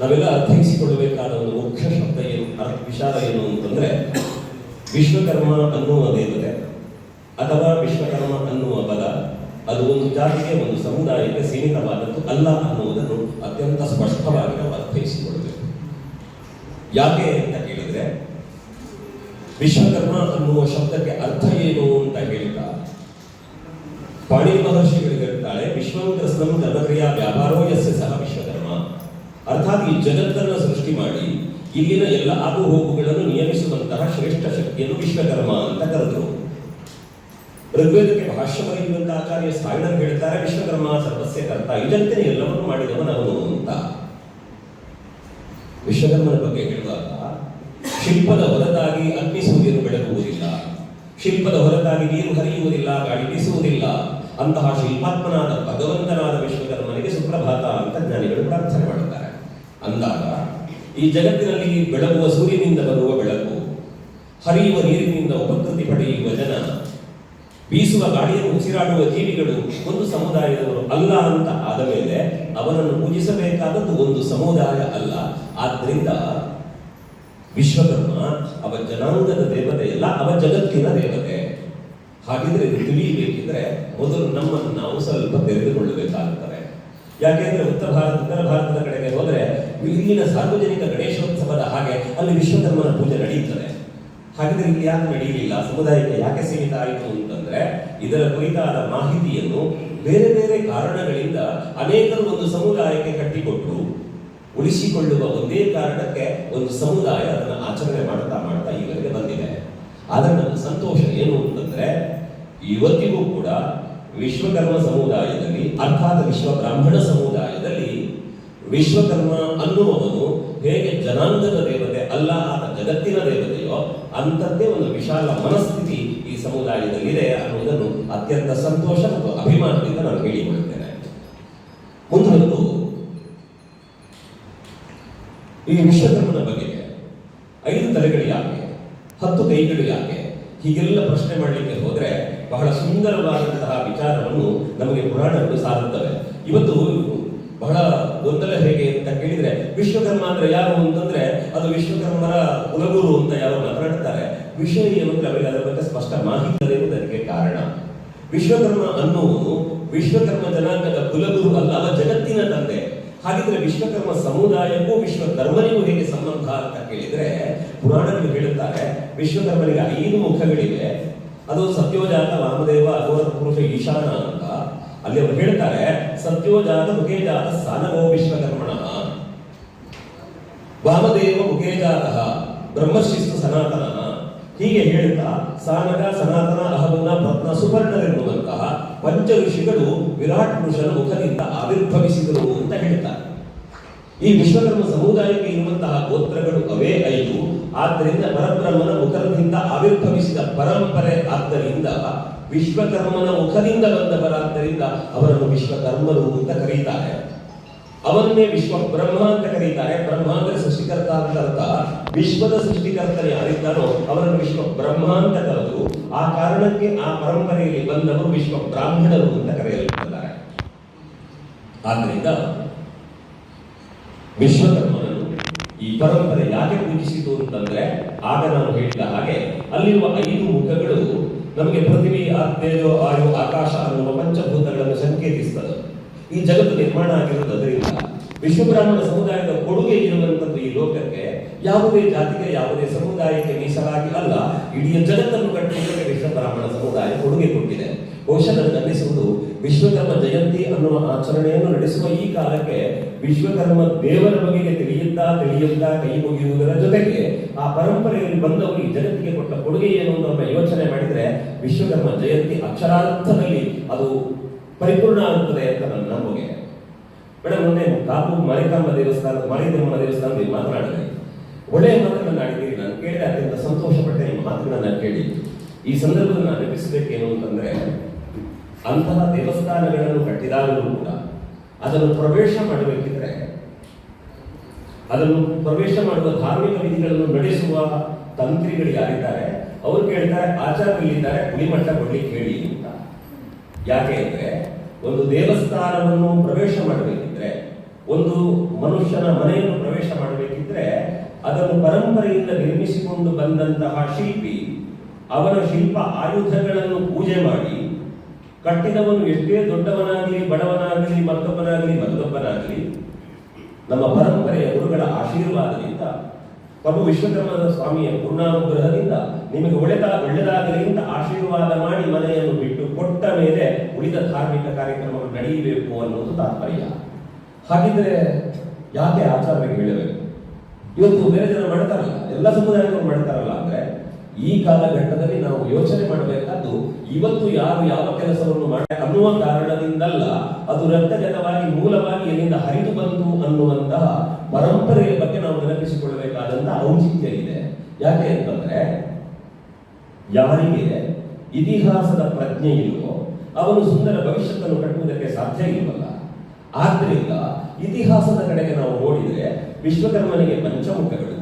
ನಾವೆಲ್ಲ ಅರ್ಥೈಸಿಕೊಳ್ಳಬೇಕಾದ ಒಂದು ಮುಖ್ಯ ಶಬ್ದ ಏನು ವಿಚಾರ ಏನು ಅಂತಂದ್ರೆ ವಿಶ್ವಕರ್ಮ ಅನ್ನುವ ದೇವತೆ ಅಥವಾ ವಿಶ್ವಕರ್ಮ ಅನ್ನುವ ಪದ, ಅದು ಒಂದು ಜಾತಿಗೆ, ಒಂದು ಸಮುದಾಯಕ್ಕೆ ಸೀಮಿತವಾದದ್ದು ಅಲ್ಲ ಅನ್ನುವುದನ್ನು ಅತ್ಯಂತ ಸ್ಪಷ್ಟವಾಗಿ ನಾವು ಅರ್ಥೈಸಿಕೊಳ್ಳಬೇಕು. ಯಾಕೆ ಅಂತ ಕೇಳಿದ್ರೆ, ವಿಶ್ವಕರ್ಮ ಅನ್ನುವ ಶಬ್ದಕ್ಕೆ ಅರ್ಥ ಏನು ಅಂತ ಹೇಳಿದ ಪಾಣಿ ಮಹರ್ಷಿಗಳು ಹೇಳ್ತಾಳೆ ವಿಶ್ವಂಕೃಷ್ಣಂ ಕರ್ಮಕ್ರಿಯಾ ವ್ಯಾಪಾರೋ ಯಸ್ಯ ಸಹ. ಅರ್ಥಾತ್ ಈ ಜಗತ್ತನ್ನು ಸೃಷ್ಟಿ ಮಾಡಿ ಇಲ್ಲಿನ ಎಲ್ಲ ಆಗು ಹೋಗುಗಳನ್ನು ನಿಯಮಿಸುವಂತಹ ಶ್ರೇಷ್ಠ ಶಕ್ತಿಯನ್ನು ವಿಶ್ವಕರ್ಮ ಅಂತ ಕರೆದರು. ಋಗ್ವೇದಕ್ಕೆ ಭಾಷ್ಯ ಬರೆಯುವಂತಹ ಆಚಾರ್ಯ ಸಾಯಿಣರ್ ಹೇಳ್ತಾರೆ, ವಿಶ್ವಕರ್ಮ ಸರ್ವಸ್ಯ ಕರ್ತ ಇದಂತೆ ಎಲ್ಲವನ್ನೂ ಮಾಡಿದವನವನು ಅಂತ. ವಿಶ್ವಕರ್ಮನ ಬಗ್ಗೆ ಹೇಳುವಾಗ, ಶಿಲ್ಪದ ಹೊರತಾಗಿ ಅಗ್ನಿ ಸೂರ್ಯನು ಬೆಳಗುವುದಿಲ್ಲ. ಶಿಲ್ಪದ ಹೊರತಾಗಿ ನೀರು ಹರಿಯುವುದಿಲ್ಲ, ಗಾಳಿ ಬೀಸುವುದಿಲ್ಲ. ಅಂತಹ ಶಿಲ್ಪಾತ್ಮನಾದ ಭಗವಂತನಾದ ವಿಶ್ವಕರ್ಮನಿಗೆ ಸುಪ್ರಭಾತ ಅಂತ ಜ್ಞಾನಿಗಳು ಪ್ರಾರ್ಥನೆ ಮಾಡುತ್ತಾರೆ ಅಂದಾಗ ಈ ಜಗತ್ತಿನಲ್ಲಿ ಬೆಳಗುವ ಸೂರ್ಯನಿಂದ ಬರುವ ಬೆಳಕು, ಹರಿಯುವ ನೀರಿನಿಂದ ಉಪಕೃತಿ ಪಡೆಯುವ ಜನ, ಬೀಸುವ ಗಾಳಿಯನ್ನು ಉಸಿರಾಡುವ ಜೀವಿಗಳು ಒಂದು ಸಮುದಾಯದವರು ಅಲ್ಲ ಅಂತ ಆದ ಮೇಲೆ ಅವರನ್ನು ಪೂಜಿಸಬೇಕಾದದ್ದು ಒಂದು ಸಮುದಾಯ ಅಲ್ಲ. ಆದ್ದರಿಂದ ವಿಶ್ವಕರ್ಮ, ಅವ ಜನಾಂಗದ ದೇವತೆ ಅಲ್ಲ, ಅವ ಜಗತ್ತಿನ ದೇವತೆ. ಹಾಗಿದ್ರೆ ತಿಳಿಯಬೇಕಿದ್ರೆ ಮೊದಲು ನಮ್ಮನ್ನು ನಾವು ಸ್ವಲ್ಪ ತೆರೆದುಕೊಳ್ಳಬೇಕಾಗುತ್ತದೆ. ಯಾಕೆಂದ್ರೆ ಉತ್ತರ ಭಾರತ, ಉತ್ತರ ಭಾರತದ ಕಡೆಗೆ ಹೋದರೆ ಇಲ್ಲಿನ ಸಾರ್ವಜನಿಕ ಗಣೇಶೋತ್ಸವದ ಹಾಗೆ ಅಲ್ಲಿ ವಿಶ್ವಕರ್ಮನ ಪೂಜೆ ನಡೆಯುತ್ತದೆ. ಹಾಗಿದ್ರೆ ಇಲ್ಲಿ ಯಾಕೆ ನಡೆಯಲಿಲ್ಲ? ಸಮುದಾಯಕ್ಕೆ ಯಾಕೆ ಸೀಮಿತ ಆಯಿತು ಅಂತಂದ್ರೆ ಇದರ ಕುರಿತಾದ ಮಾಹಿತಿಯನ್ನು ಬೇರೆ ಬೇರೆ ಕಾರಣಗಳಿಂದ ಅನೇಕರು ಒಂದು ಸಮುದಾಯಕ್ಕೆ ಕಟ್ಟಿಕೊಟ್ಟು ಉಳಿಸಿಕೊಳ್ಳುವ ಒಂದೇ ಕಾರಣಕ್ಕೆ ಒಂದು ಸಮುದಾಯ ಅದನ್ನು ಆಚರಣೆ ಮಾಡ್ತಾ ಮಾಡ್ತಾ ಈವರೆಗೆ ಬಂದಿದೆ. ಅದರ ನನ್ನ ಸಂತೋಷ ಏನು ಅಂತಂದ್ರೆ ಇವತ್ತಿಗೂ ಕೂಡ ವಿಶ್ವಕರ್ಮ ಸಮುದಾಯದಲ್ಲಿ, ಅರ್ಥಾತ್ ವಿಶ್ವ ಬ್ರಾಹ್ಮಣ ಸಮುದಾಯದಲ್ಲಿ ವಿಶ್ವಕರ್ಮ ಅನ್ನುವವನು ಹೇಗೆ ಜನಾಂಗದ ದೇವತೆ ಅಲ್ಲ, ಆತ ಜಗತ್ತಿನ ದೇವತೆಯೋ ಅಂಥದ್ದೇ ಒಂದು ವಿಶಾಲ ಮನಸ್ಥಿತಿ ಈ ಸಮುದಾಯದಲ್ಲಿದೆ ಅನ್ನುವುದನ್ನು ಅತ್ಯಂತ ಸಂತೋಷ ಮತ್ತು ಅಭಿಮಾನದಿಂದ ನಾನು ಹೇಳಿಕೊಳ್ಳುತ್ತೇನೆ ಮುಂದೊಂದು ಈ ವಿಶ್ವಕರ್ಮನ ಬಗ್ಗೆ ಐದು ತಲೆಗಳು ಯಾಕೆ, ಹತ್ತು ಕೈಗಳು ಯಾಕೆ, ಹೀಗೆಲ್ಲ ಪ್ರಶ್ನೆ ಮಾಡಲಿಕ್ಕೆ ಹೋದ್ರೆ ಬಹಳ ಸುಂದರವಾದಂತಹ ವಿಚಾರವನ್ನು ನಮಗೆ ಪುರಾಣಗಳು ಸಾರುತ್ತವೆ. ಇವತ್ತು ಬಹಳ ಗೊಂದಲ ಹೇಗೆ ಅಂತ ಕೇಳಿದ್ರೆ, ವಿಶ್ವಕರ್ಮ ಅಂದ್ರೆ ಯಾರು ಅಂತಂದ್ರೆ ಅದು ವಿಶ್ವಕರ್ಮರ ಕುಲಗುರು ಅಂತ ಯಾರು ಮಾತನಾಡ್ತಾರೆ ವಿಷಯ ಏನು ಅವರಿಗೆ ಅದರ ಬಗ್ಗೆ ಸ್ಪಷ್ಟ ಮಾಹಿತಿ ಅದಕ್ಕೆ ಕಾರಣ. ವಿಶ್ವಕರ್ಮ ಅನ್ನುವುದು ವಿಶ್ವಕರ್ಮ ಜನಾಂಗದ ಕುಲಗುರು ಅಲ್ಲ ಅವ ಜಗತ್ತಿನ ತಂದೆ. ಹಾಗಿದ್ರೆ ವಿಶ್ವಕರ್ಮ ಸಮುದಾಯಕ್ಕೂ ವಿಶ್ವಕರ್ಮನಿಗೂ ಹೇಗೆ ಸಂಬಂಧ ಅಂತ ಕೇಳಿದ್ರೆ, ಪುರಾಣಗಳು ಹೇಳುತ್ತಾರೆ, ವಿಶ್ವಕರ್ಮನಿಗೆ ಐದು ಮುಖಗಳಿವೆ. ಅದು ಸತ್ಯೋಜಾತ ವಾಮದೇವ ಅಗೋರ ಪುರುಷ ಈಶಾನ ಅಂತ ಅಲ್ಲಿ ಅವರು ಹೇಳ್ತಾರೆ, ಸತ್ಯೋಜಾತ ಮುಖೇಜಾತ ಸಾನಗೋ ವಿಶ್ವಕರ್ಮಣ. ವಾಮದೇವ ಮುಖೇಜಾತ ಬ್ರಹ್ಮಶಿಸ್ತು ಸನಾತನ ಹೀಗೆ ಹೇಳ್ತಾ ಸಾನಕ ಸನಾತನ ಅಹಮನ ಪತ್ನ ಸುಪರ್ಣರೆನ್ನುವಂತಹ ಪಂಚ ಋಷಿಗಳು ವಿರಾಟ್ ಪುರುಷನ ಮುಖದಿಂದ ಆವಿರ್ಭವಿಸಿದರು ಅಂತ ಹೇಳ್ತಾರೆ. ಈ ವಿಶ್ವಕರ್ಮ ಸಮುದಾಯಕ್ಕೆ ಇರುವಂತಹ ಗೋತ್ರಗಳು ಅವೇ ಐದು. ಆದ್ದರಿಂದ ಪರಬ್ರಹ್ಮನ ಮುಖದಿಂದ ಆವಿರ್ಭವಿಸಿದ ಪರಂಪರೆ ಆದ್ದರಿಂದ, ವಿಶ್ವಕರ್ಮನ ಮುಖದಿಂದ ಬಂದವರಾದ್ದರಿಂದ ಅವರನ್ನು ವಿಶ್ವಕರ್ಮರು ಅಂತ ಕರೀತಾರೆ. ಅವನ್ನೇ ವಿಶ್ವ ಬ್ರಹ್ಮ ಅಂತ ಕರೀತಾರೆ. ಬ್ರಹ್ಮ ಅಂದ್ರೆ ಸೃಷ್ಟಿಕರ್ತ ಅಂತ ಅರ್ಥ. ವಿಶ್ವದ ಸೃಷ್ಟಿಕರ್ತ ಯಾರಿದ್ದಾರೋ ಅವರನ್ನು ವಿಶ್ವ ಬ್ರಹ್ಮ ಅಂತ ಕರೆದು, ಆ ಕಾರಣಕ್ಕೆ ಆ ಪರಂಪರೆಯಲ್ಲಿ ಬಂದವರು ವಿಶ್ವ ಬ್ರಾಹ್ಮಣರು ಅಂತ ಕರೆಯಲ್ಪಡ್ತಾರೆ ಆದ್ರಿಂದ ವಿಶ್ವಕರ್ಮನನ್ನು ಈ ಪರಂಪರೆ ಯಾಕೆ ಪೂಜಿಸಿತು ಅಂತಂದ್ರೆ ಆಗ ನಾನು ಹೇಳಿದ ಹಾಗೆ ಅಲ್ಲಿರುವ ಐದು ಮುಖಗಳು ನಮಗೆ ಪೃಥ್ವಿ ತೇಜೋ ಆಯು ಆಕಾಶ ಅನ್ನುವ ಪಂಚಭೂತಗಳನ್ನು ಸಂಕೇತಿಸ್ತದೆ. ಈ ಜಗತ್ತು ನಿರ್ಮಾಣ ಆಗಿರುವುದರಿಂದ ವಿಶ್ವಬ್ರಾಹ್ಮಣ ಸಮುದಾಯದ ಕೊಡುಗೆ ಇರುವಂತದ್ದು ಈ ಲೋಕಕ್ಕೆ ಯಾವುದೇ ಜಾತಿಗೆ, ಯಾವುದೇ ಸಮುದಾಯಕ್ಕೆ ಮೀಸಲಾಗಿ ಅಲ್ಲ, ಇಡೀ ಜಗತ್ತನ್ನು ಕಟ್ಟುವುದಕ್ಕೆ ವಿಶ್ವಬ್ರಾಹ್ಮಣ ಸಮುದಾಯ ಕೊಡುಗೆ ಕೊಟ್ಟಿದೆ. ಬಹುಶಃ ನನಗೆ ವಿಶ್ವಕರ್ಮ ಜಯಂತಿ ಅನ್ನುವ ಆಚರಣೆಯನ್ನು ನಡೆಸುವ ಈ ಕಾಲಕ್ಕೆ ವಿಶ್ವಕರ್ಮ ದೇವರ ಬಗೆಗೆ ತಿಳಿಯುತ್ತಾ ತಿಳಿಯುತ್ತಾ ಕೈ ಮುಗಿಯುವುದರ ಜೊತೆಗೆ ಆ ಪರಂಪರೆಯಲ್ಲಿ ಬಂದವರು ಈ ಜಗತ್ತಿಗೆ ಕೊಟ್ಟ ಕೊಡುಗೆ ಏನು ಅಂತ ಯೋಚನೆ ಮಾಡಿದ್ರೆ ವಿಶ್ವಕರ್ಮ ಜಯಂತಿ ಅಕ್ಷರಾರ್ಥದಲ್ಲಿ ಅದು ಪರಿಪೂರ್ಣ ಆಗುತ್ತದೆ ಅಂತ ನನ್ನ ನಂಬುಗೆ. ಮೇಡಮ್ ಮೊನ್ನೆ ಕಾಪು ಮರಿಕಾಂಬ ದೇವಸ್ಥಾನ ಮಾರಿದಮ್ಮನ ದೇವಸ್ಥಾನದಲ್ಲಿ ಮಾತನಾಡಿದೆ. ಒಳ್ಳೆಯ ಮಾತುಗಳನ್ನು ಆಡಿದ್ದೀರಿ ನಾನು ಕೇಳಿದೆ, ಅತ್ಯಂತ ಸಂತೋಷ ಪಟ್ಟೆ ನಿಮ್ಮ ಮಾತುಗಳನ್ನ ಕೇಳಿ ಈ ಸಂದರ್ಭದಲ್ಲಿ ನಾನು ನೆನಪಿಸಬೇಕೇನು ಅಂತಂದ್ರೆ ಅಂತಹ ದೇವಸ್ಥಾನಗಳನ್ನು ಕಟ್ಟಿದಾಗಲೂ ಕೂಡ ಅದನ್ನು ಪ್ರವೇಶ ಮಾಡಬೇಕಿದ್ರೆ, ಅದನ್ನು ಪ್ರವೇಶ ಮಾಡುವ ಧಾರ್ಮಿಕ ವಿಧಿಗಳನ್ನು ನಡೆಸುವ ತಂತ್ರಿಗಳು ಯಾರಿದ್ದಾರೆ? ಅವರು ಕೇಳ್ತಾರೆ ಆಚಾರದಲ್ಲಿದ್ದಾರೆ ಗುಣಿಮಟ್ಟ ಕೊಡ್ಲಿಕ್ಕೆ ಹೇಳಿ ಅಂತ. ಯಾಕೆ ಅಂದ್ರೆ, ಒಂದು ದೇವಸ್ಥಾನವನ್ನು ಪ್ರವೇಶ ಮಾಡಬೇಕಿದ್ರೆ, ಒಂದು ಮನುಷ್ಯನ ಮನೆಯನ್ನು ಪ್ರವೇಶ ಮಾಡಬೇಕಿದ್ರೆ, ಅದನ್ನು ಪರಂಪರೆಯಿಂದ ನಿರ್ಮಿಸಿಕೊಂಡು ಬಂದಂತಹ ಶಿಲ್ಪಿ ಅವರ ಶಿಲ್ಪ ಆಯುಧಗಳನ್ನು ಪೂಜೆ ಮಾಡಿ ಕಟ್ಟಿದವನು ಎಷ್ಟೇ ದೊಡ್ಡವನಾಗಲಿ, ಬಡವನಾಗಲಿ, ಮತ್ತೊಬ್ಬನಾಗಲಿ ಮತ್ತೊಬ್ಬನಾಗಲಿ, ನಮ್ಮ ಪರಂಪರೆಯ ಗುರುಗಳ ಆಶೀರ್ವಾದದಿಂದ, ಪ್ರಭು ವಿಶ್ವಕರ್ಮದ ಸ್ವಾಮಿಯ ಪೂರ್ಣಾನುಗ್ರಹದಿಂದ, ನಿಮಗೆ ಒಳ್ಳೆದ ಒಳ್ಳೆದಾಗಲಿ ಅಂತ ಆಶೀರ್ವಾದ ಮಾಡಿ ಮನೆಯನ್ನು ಬಿಟ್ಟು ಕೊಟ್ಟ ಮೇಲೆ ಉಳಿದ ಧಾರ್ಮಿಕ ಕಾರ್ಯಕ್ರಮಗಳು ನಡೆಯಬೇಕು ಅನ್ನೋದು ತಾತ್ಪರ್ಯ. ಹಾಗಿದ್ರೆ ಯಾಕೆ ಆಚಾರ್ಯರಿಗೆ ಹೇಳಬೇಕು? ಇವತ್ತು ಬೇರೆ ಜನ ಮಾಡ್ತಾರಲ್ಲ, ಎಲ್ಲ ಸಮುದಾಯಗಳು ಮಾಡ್ತಾರಲ್ಲ ಅಂದ್ರೆ ಈ ಕಾಲಘಟ್ಟದಲ್ಲಿ ನಾವು ಯೋಚನೆ ಮಾಡಬೇಕಾದ್ದು, ಇವತ್ತು ಯಾರು ಯಾವ ಕೆಲಸವನ್ನು ಮಾಡ, ಅನ್ನುವ ಕಾರಣದಿಂದಲ್ಲ, ಅದು ರಕ್ತಗತವಾಗಿ ಮೂಲವಾಗಿ ಎಲ್ಲಿಂದ ಹರಿದು ಬಂತು ಅನ್ನುವಂತಹ ಪರಂಪರೆಯ ಬಗ್ಗೆ ನಾವು ನೆನಪಿಸಿಕೊಳ್ಳಬೇಕಾದಂತಹ ಔಚಿತ್ಯ ಇದೆ. ಯಾಕೆ ಅಂತಂದ್ರೆ, ಯಾರಿಗೆ ಇತಿಹಾಸದ ಪ್ರಜ್ಞೆ ಇಲ್ಲವೋ ಅವನು ಸುಂದರ ಭವಿಷ್ಯವನ್ನು ಕಟ್ಟುವುದಕ್ಕೆ ಸಾಧ್ಯ ಇಲ್ಲವಲ್ಲ ಆದ್ರಿಂದ ಇತಿಹಾಸದ ಕಡೆಗೆ ನಾವು ನೋಡಿದರೆ ವಿಶ್ವಕರ್ಮನಿಗೆ ಪಂಚಮುಖಗಳು,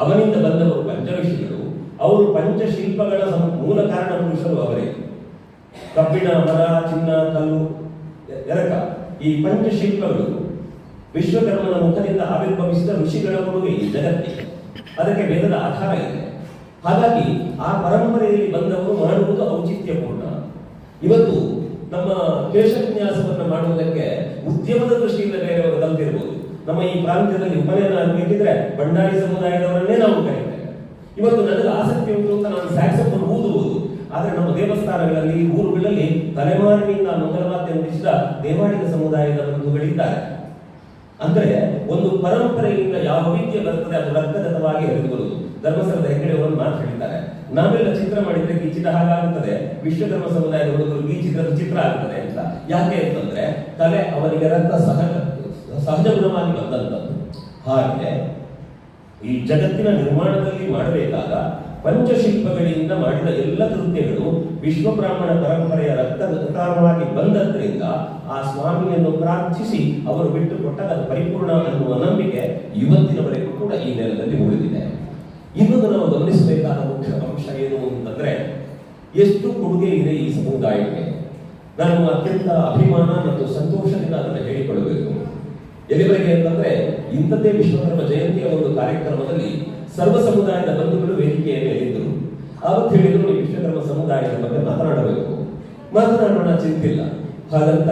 ಅವನಿಂದ ಬಂದವರು ಪಂಚಋಷಿಗಳು ಅವರು ಪಂಚಶಿಲ್ಪಗಳ ಮೂಲ ಕಾರಣ ಪುರುಷರು ಅವರೇ. ಕಬ್ಬಿಣ, ಮರ, ಚಿನ್ನ, ಕಲ್ಲು ಎರಕ. ಈ ಪಂಚಶಿಲ್ಪಗಳು ವಿಶ್ವಕರ್ಮನ ಮುಖದಿಂದ ಆವಿರ್ಭವಿಸಿದ ಋಷಿಗಳ ಕೊಡುಗೆ ಜಗತ್ತಿಗೆ. ಅದಕ್ಕೆ ವೇದದ ಆಧಾರ ಇದೆ. ಹಾಗಾಗಿ ಆ ಪರಂಪರೆಯಲ್ಲಿ ಬಂದವರು ಮಾಡುವುದು ಔಚಿತ್ಯಪೂರ್ಣ. ಇವತ್ತು ನಮ್ಮ ಕೇಶವಿನ್ಯಾಸವನ್ನು ಮಾಡುವುದಕ್ಕೆ ಉದ್ಯಮದ ದೃಷ್ಟಿಯಿಂದ ಬೇರೆಯವರು ಕಲ್ತಿರ್ಬೋದು. ನಮ್ಮ ಈ ಪ್ರಾಂತ್ಯದಲ್ಲಿ ಉಪನಯನ ಬೇಕಿದ್ರೆ ಬಂಡಾರಿ ಸಮುದಾಯದವರನ್ನೇ ನಾವು ಕರೀತೇವೆ ಇವತ್ತು ನನಗೆ ಆಸಕ್ತಿ ಉಂಟು ಅಂತ ನಾನು ಸ್ಯಾಕ್ಸಫೋನ್ ಊದುವುದು. ಆದರೆ ನಮ್ಮ ದೇವಸ್ಥಾನಗಳಲ್ಲಿ, ಊರುಗಳಲ್ಲಿ ತಲೆಮಾರಿನಿಂದ ಮಂಗಳವಾದ್ಯ ನುಡಿಸಿದ ದೇವಾಡಿಗ ಸಮುದಾಯದ ಬಂಧುಗಳಿದ್ದಾರೆ. ಅಂದ್ರೆ ಒಂದು ಪರಂಪರೆಯಿಂದ ಯಾವ ರೀತಿಯ ಬರ್ತದೆ ಅದು ರಕ್ತಗತವಾಗಿ ಹರಿದು ಬರುವುದು ಧರ್ಮಸ್ಥಳದ ಹೆಗ್ಗಡೆ ಒಂದು ಮಾತು ಹೇಳಿದ್ದಾರೆ. ನಾವೆಲ್ಲ ಚಿತ್ರ ಮಾಡಿದ್ರೆ ಗೀಚಿದ ಹಾಗಾಗುತ್ತದೆ. ವಿಶ್ವಧರ್ಮ ಸಮುದಾಯದ ಹುಡುಗರು ಚಿತ್ರದ ಚಿತ್ರ ಆಗುತ್ತದೆ ಅಂತ. ಯಾಕೆ ಅಂತಂದ್ರೆ ತಲೆ ಅವರಿಗೆ ರಕ್ತ ಸಹಜ ಸಹಜ ಗುಣವಾಗಿ ಬಂದಂತದ್ದು. ಹಾಗೆ ಈ ಜಗತ್ತಿನ ನಿರ್ಮಾಣದಲ್ಲಿ ಮಾಡಬೇಕಾದ ಪಂಚಶಿಲ್ಪಗಳಿಂದ ಮಾಡಿದ ಎಲ್ಲ ಕೃತ್ಯಗಳು ವಿಶ್ವ ಬ್ರಾಹ್ಮಣ ಪರಂಪರೆಯ ರಕ್ತಗತವಾಗಿ ಬಂದದ್ರಿಂದ ಆ ಸ್ವಾಮಿಯನ್ನು ಪ್ರಾರ್ಥಿಸಿ ಅವರು ಬಿಟ್ಟುಕೊಟ್ಟಾಗ ಅದು ಪರಿಪೂರ್ಣ ಅನ್ನುವ ನಂಬಿಕೆ ಇವತ್ತಿನವರೆಗೂ ಕೂಡ ಈ ನೆಲದಲ್ಲಿ ಉಳಿದಿದೆ. ಇನ್ನೊಂದು ನಾವು ಗಮನಿಸಬೇಕಾದ ಮುಖ್ಯ ಅಂಶ ಏನು ಅಂತಂದ್ರೆ ಎಷ್ಟು ಕೊಡುಗೆ ಇದೆ ಈ ಸಮುದಾಯಕ್ಕೆ? ನಾನು ಅತ್ಯಂತ ಅಭಿಮಾನ ಮತ್ತು ಸಂತೋಷದಿಂದ ಅದನ್ನು ಹೇಳಿಕೊಳ್ಳಬೇಕು. ಎಲ್ಲಿವರೆಗೆ ಅಂತಂದ್ರೆ ಇಂಥದ್ದೇ ವಿಶ್ವಕರ್ಮ ಜಯಂತಿಯ ಒಂದು ಕಾರ್ಯಕ್ರಮದಲ್ಲಿ ಸರ್ವ ಸಮುದಾಯದ ಬಂಧುಗಳು ವೇದಿಕೆಯ ಮೇಲಿದ್ದರು ಅವತ್ತು ಹೇಳಿದ್ರು, ಈ ವಿಶ್ವಕರ್ಮ ಸಮುದಾಯದ ಬಗ್ಗೆ ಮಾತನಾಡಬೇಕು. ಮಾತನಾಡೋಣ ಚಿಂತಿಲ್ಲ. ಹಾಗಂತ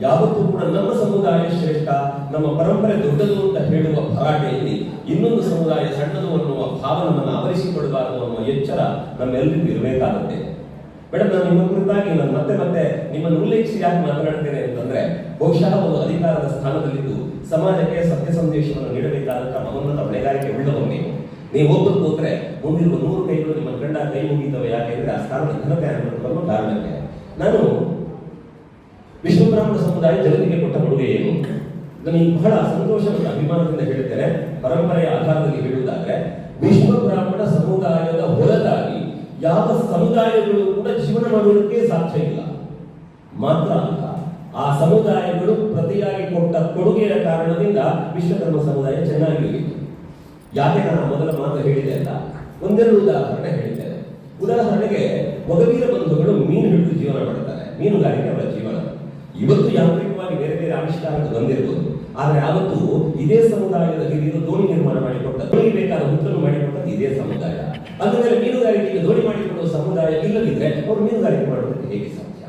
ಯಾವತ್ತೂ ಕೂಡ ನಮ್ಮ ಸಮುದಾಯ ಶ್ರೇಷ್ಠ, ನಮ್ಮ ಪರಂಪರೆ ದೊಡ್ಡದು ಅಂತ ಹೇಳುವ ಭರಾಟೆಯಲ್ಲಿ ಇನ್ನೊಂದು ಸಮುದಾಯ ಸಣ್ಣದು ಅನ್ನುವ ಭಾವನವನ್ನು ಆವರಿಸಿಕೊಳ್ಳಬಾರದು ಅನ್ನುವ ಎಚ್ಚರ ನಮ್ಮೆಲ್ಲರಿಗೂ ಇರಬೇಕಾಗುತ್ತೆ. ಮೇಡಮ್ ನಾನು ನಿಮ್ಮ ಕುರಿತಾಗಿ ನಾನು ಮತ್ತೆ ಮತ್ತೆ ನಿಮ್ಮನ್ನು ಉಲ್ಲೇಖಿಸಿ ಯಾಕೆ ಮಾತನಾಡ್ತೇನೆ ಅಂತಂದ್ರೆ, ಬಹುಶಃ ಒಂದು ಅಧಿಕಾರದ ಸ್ಥಾನದಲ್ಲಿದ್ದು ಸಮಾಜಕ್ಕೆ ಸತ್ಯ ಸಂದೇಶವನ್ನು ನೀಡಬೇಕಾದಂತಹ ಮಹೋನ್ನತ ಹೊಣೆಗಾರಿಕೆ ಉಳ್ಳವರು ನೀವು ನೀವು ಒಬ್ಬರು ಹೋದ್ರೆ ಮುಂದಿರುವ ನೂರು ಕೈಗಳು ನಿಮ್ಮ ಗಂಡ ಕೈ ಮುಗಿತವೆ. ಯಾಕೆಂದ್ರೆ ಆ ಸ್ಥಾನದ ಘನತೆ ಅನ್ನುವ ಕಾರಣಕ್ಕೆ. ನಾನು ವಿಶ್ವಬ್ರಾಹ್ಮಣ ಸಮುದಾಯ ಜಗತ್ತಿಗೆ ಕೊಟ್ಟ ಕೊಡುಗೆ ಏನು? ನನಗೆ ಬಹಳ ಸಂತೋಷ ಮತ್ತು ಅಭಿಮಾನದಿಂದ ಹೇಳುತ್ತೇನೆ. ಪರಂಪರೆಯ ಆಧಾರದಲ್ಲಿ ಹೇಳುವುದಾದ್ರೆ ವಿಶ್ವಬ್ರಾಹ್ಮಣ ಸಮುದಾಯದ ಹೊರತಾಗಿ ಯಾವ ಸಮುದಾಯಗಳು ಕೂಡ ಜೀವನ ಮಾಡುವುದಕ್ಕೆ ಸಾಧ್ಯ ಇಲ್ಲ. ಮಾತ್ರ ಅಲ್ಲ, ಆ ಸಮುದಾಯಗಳು ಪ್ರತಿಯಾಗಿ ಕೊಟ್ಟ ಕೊಡುಗೆಯ ಕಾರಣದಿಂದ ವಿಶ್ವಕರ್ಮ ಸಮುದಾಯ ಚೆನ್ನಾಗಿ ಯಾಕೆ ನಾನು ಮೊದಲ ಮಾತು ಹೇಳಿದೆ ಅಲ್ಲ ಒಂದೆರಡು ಉದಾಹರಣೆ ಹೇಳಿದ್ದೇನೆ. ಉದಾಹರಣೆಗೆ, ಮೊಗವೀರ ಬಂಧುಗಳು ಮೀನು ಹಿಡಿದು ಜೀವನ ಮಾಡ್ತಾರೆ. ಮೀನುಗಾರಿಕೆ ಅವರ ಜೀವನ. ಇವತ್ತು ಯಾಂತ್ರಿಕವಾಗಿ ಬೇರೆ ಬೇರೆ ಆವಿಷ್ಕಾರಗಳು ಬಂದಿರಬಹುದು ಆದರೆ ಆವತ್ತು ಇದೇ ಸಮುದಾಯದ ಹಿರಿಯರು ದೋಣಿ ನಿರ್ಮಾಣ ಮಾಡಿಕೊಟ್ಟ ದೋಣಿ ಬೇಕಾದ ಹುತ್ತನ್ನು ಮಾಡಿಕೊಟ್ಟದ್ದು ಇದೇ ಸಮುದಾಯ. ಅಂದಮೇಲೆ ಮೀನುಗಾರಿಕೆಗೆ ದೋಣಿ ಮಾಡಿಕೊಡುವ ಸಮುದಾಯ ಇಲ್ಲದಿದ್ರೆ ಅವರು ಮೀನುಗಾರಿಕೆ ಮಾಡುವುದಕ್ಕೆ ಹೇಗೆ ಸಾಧ್ಯ?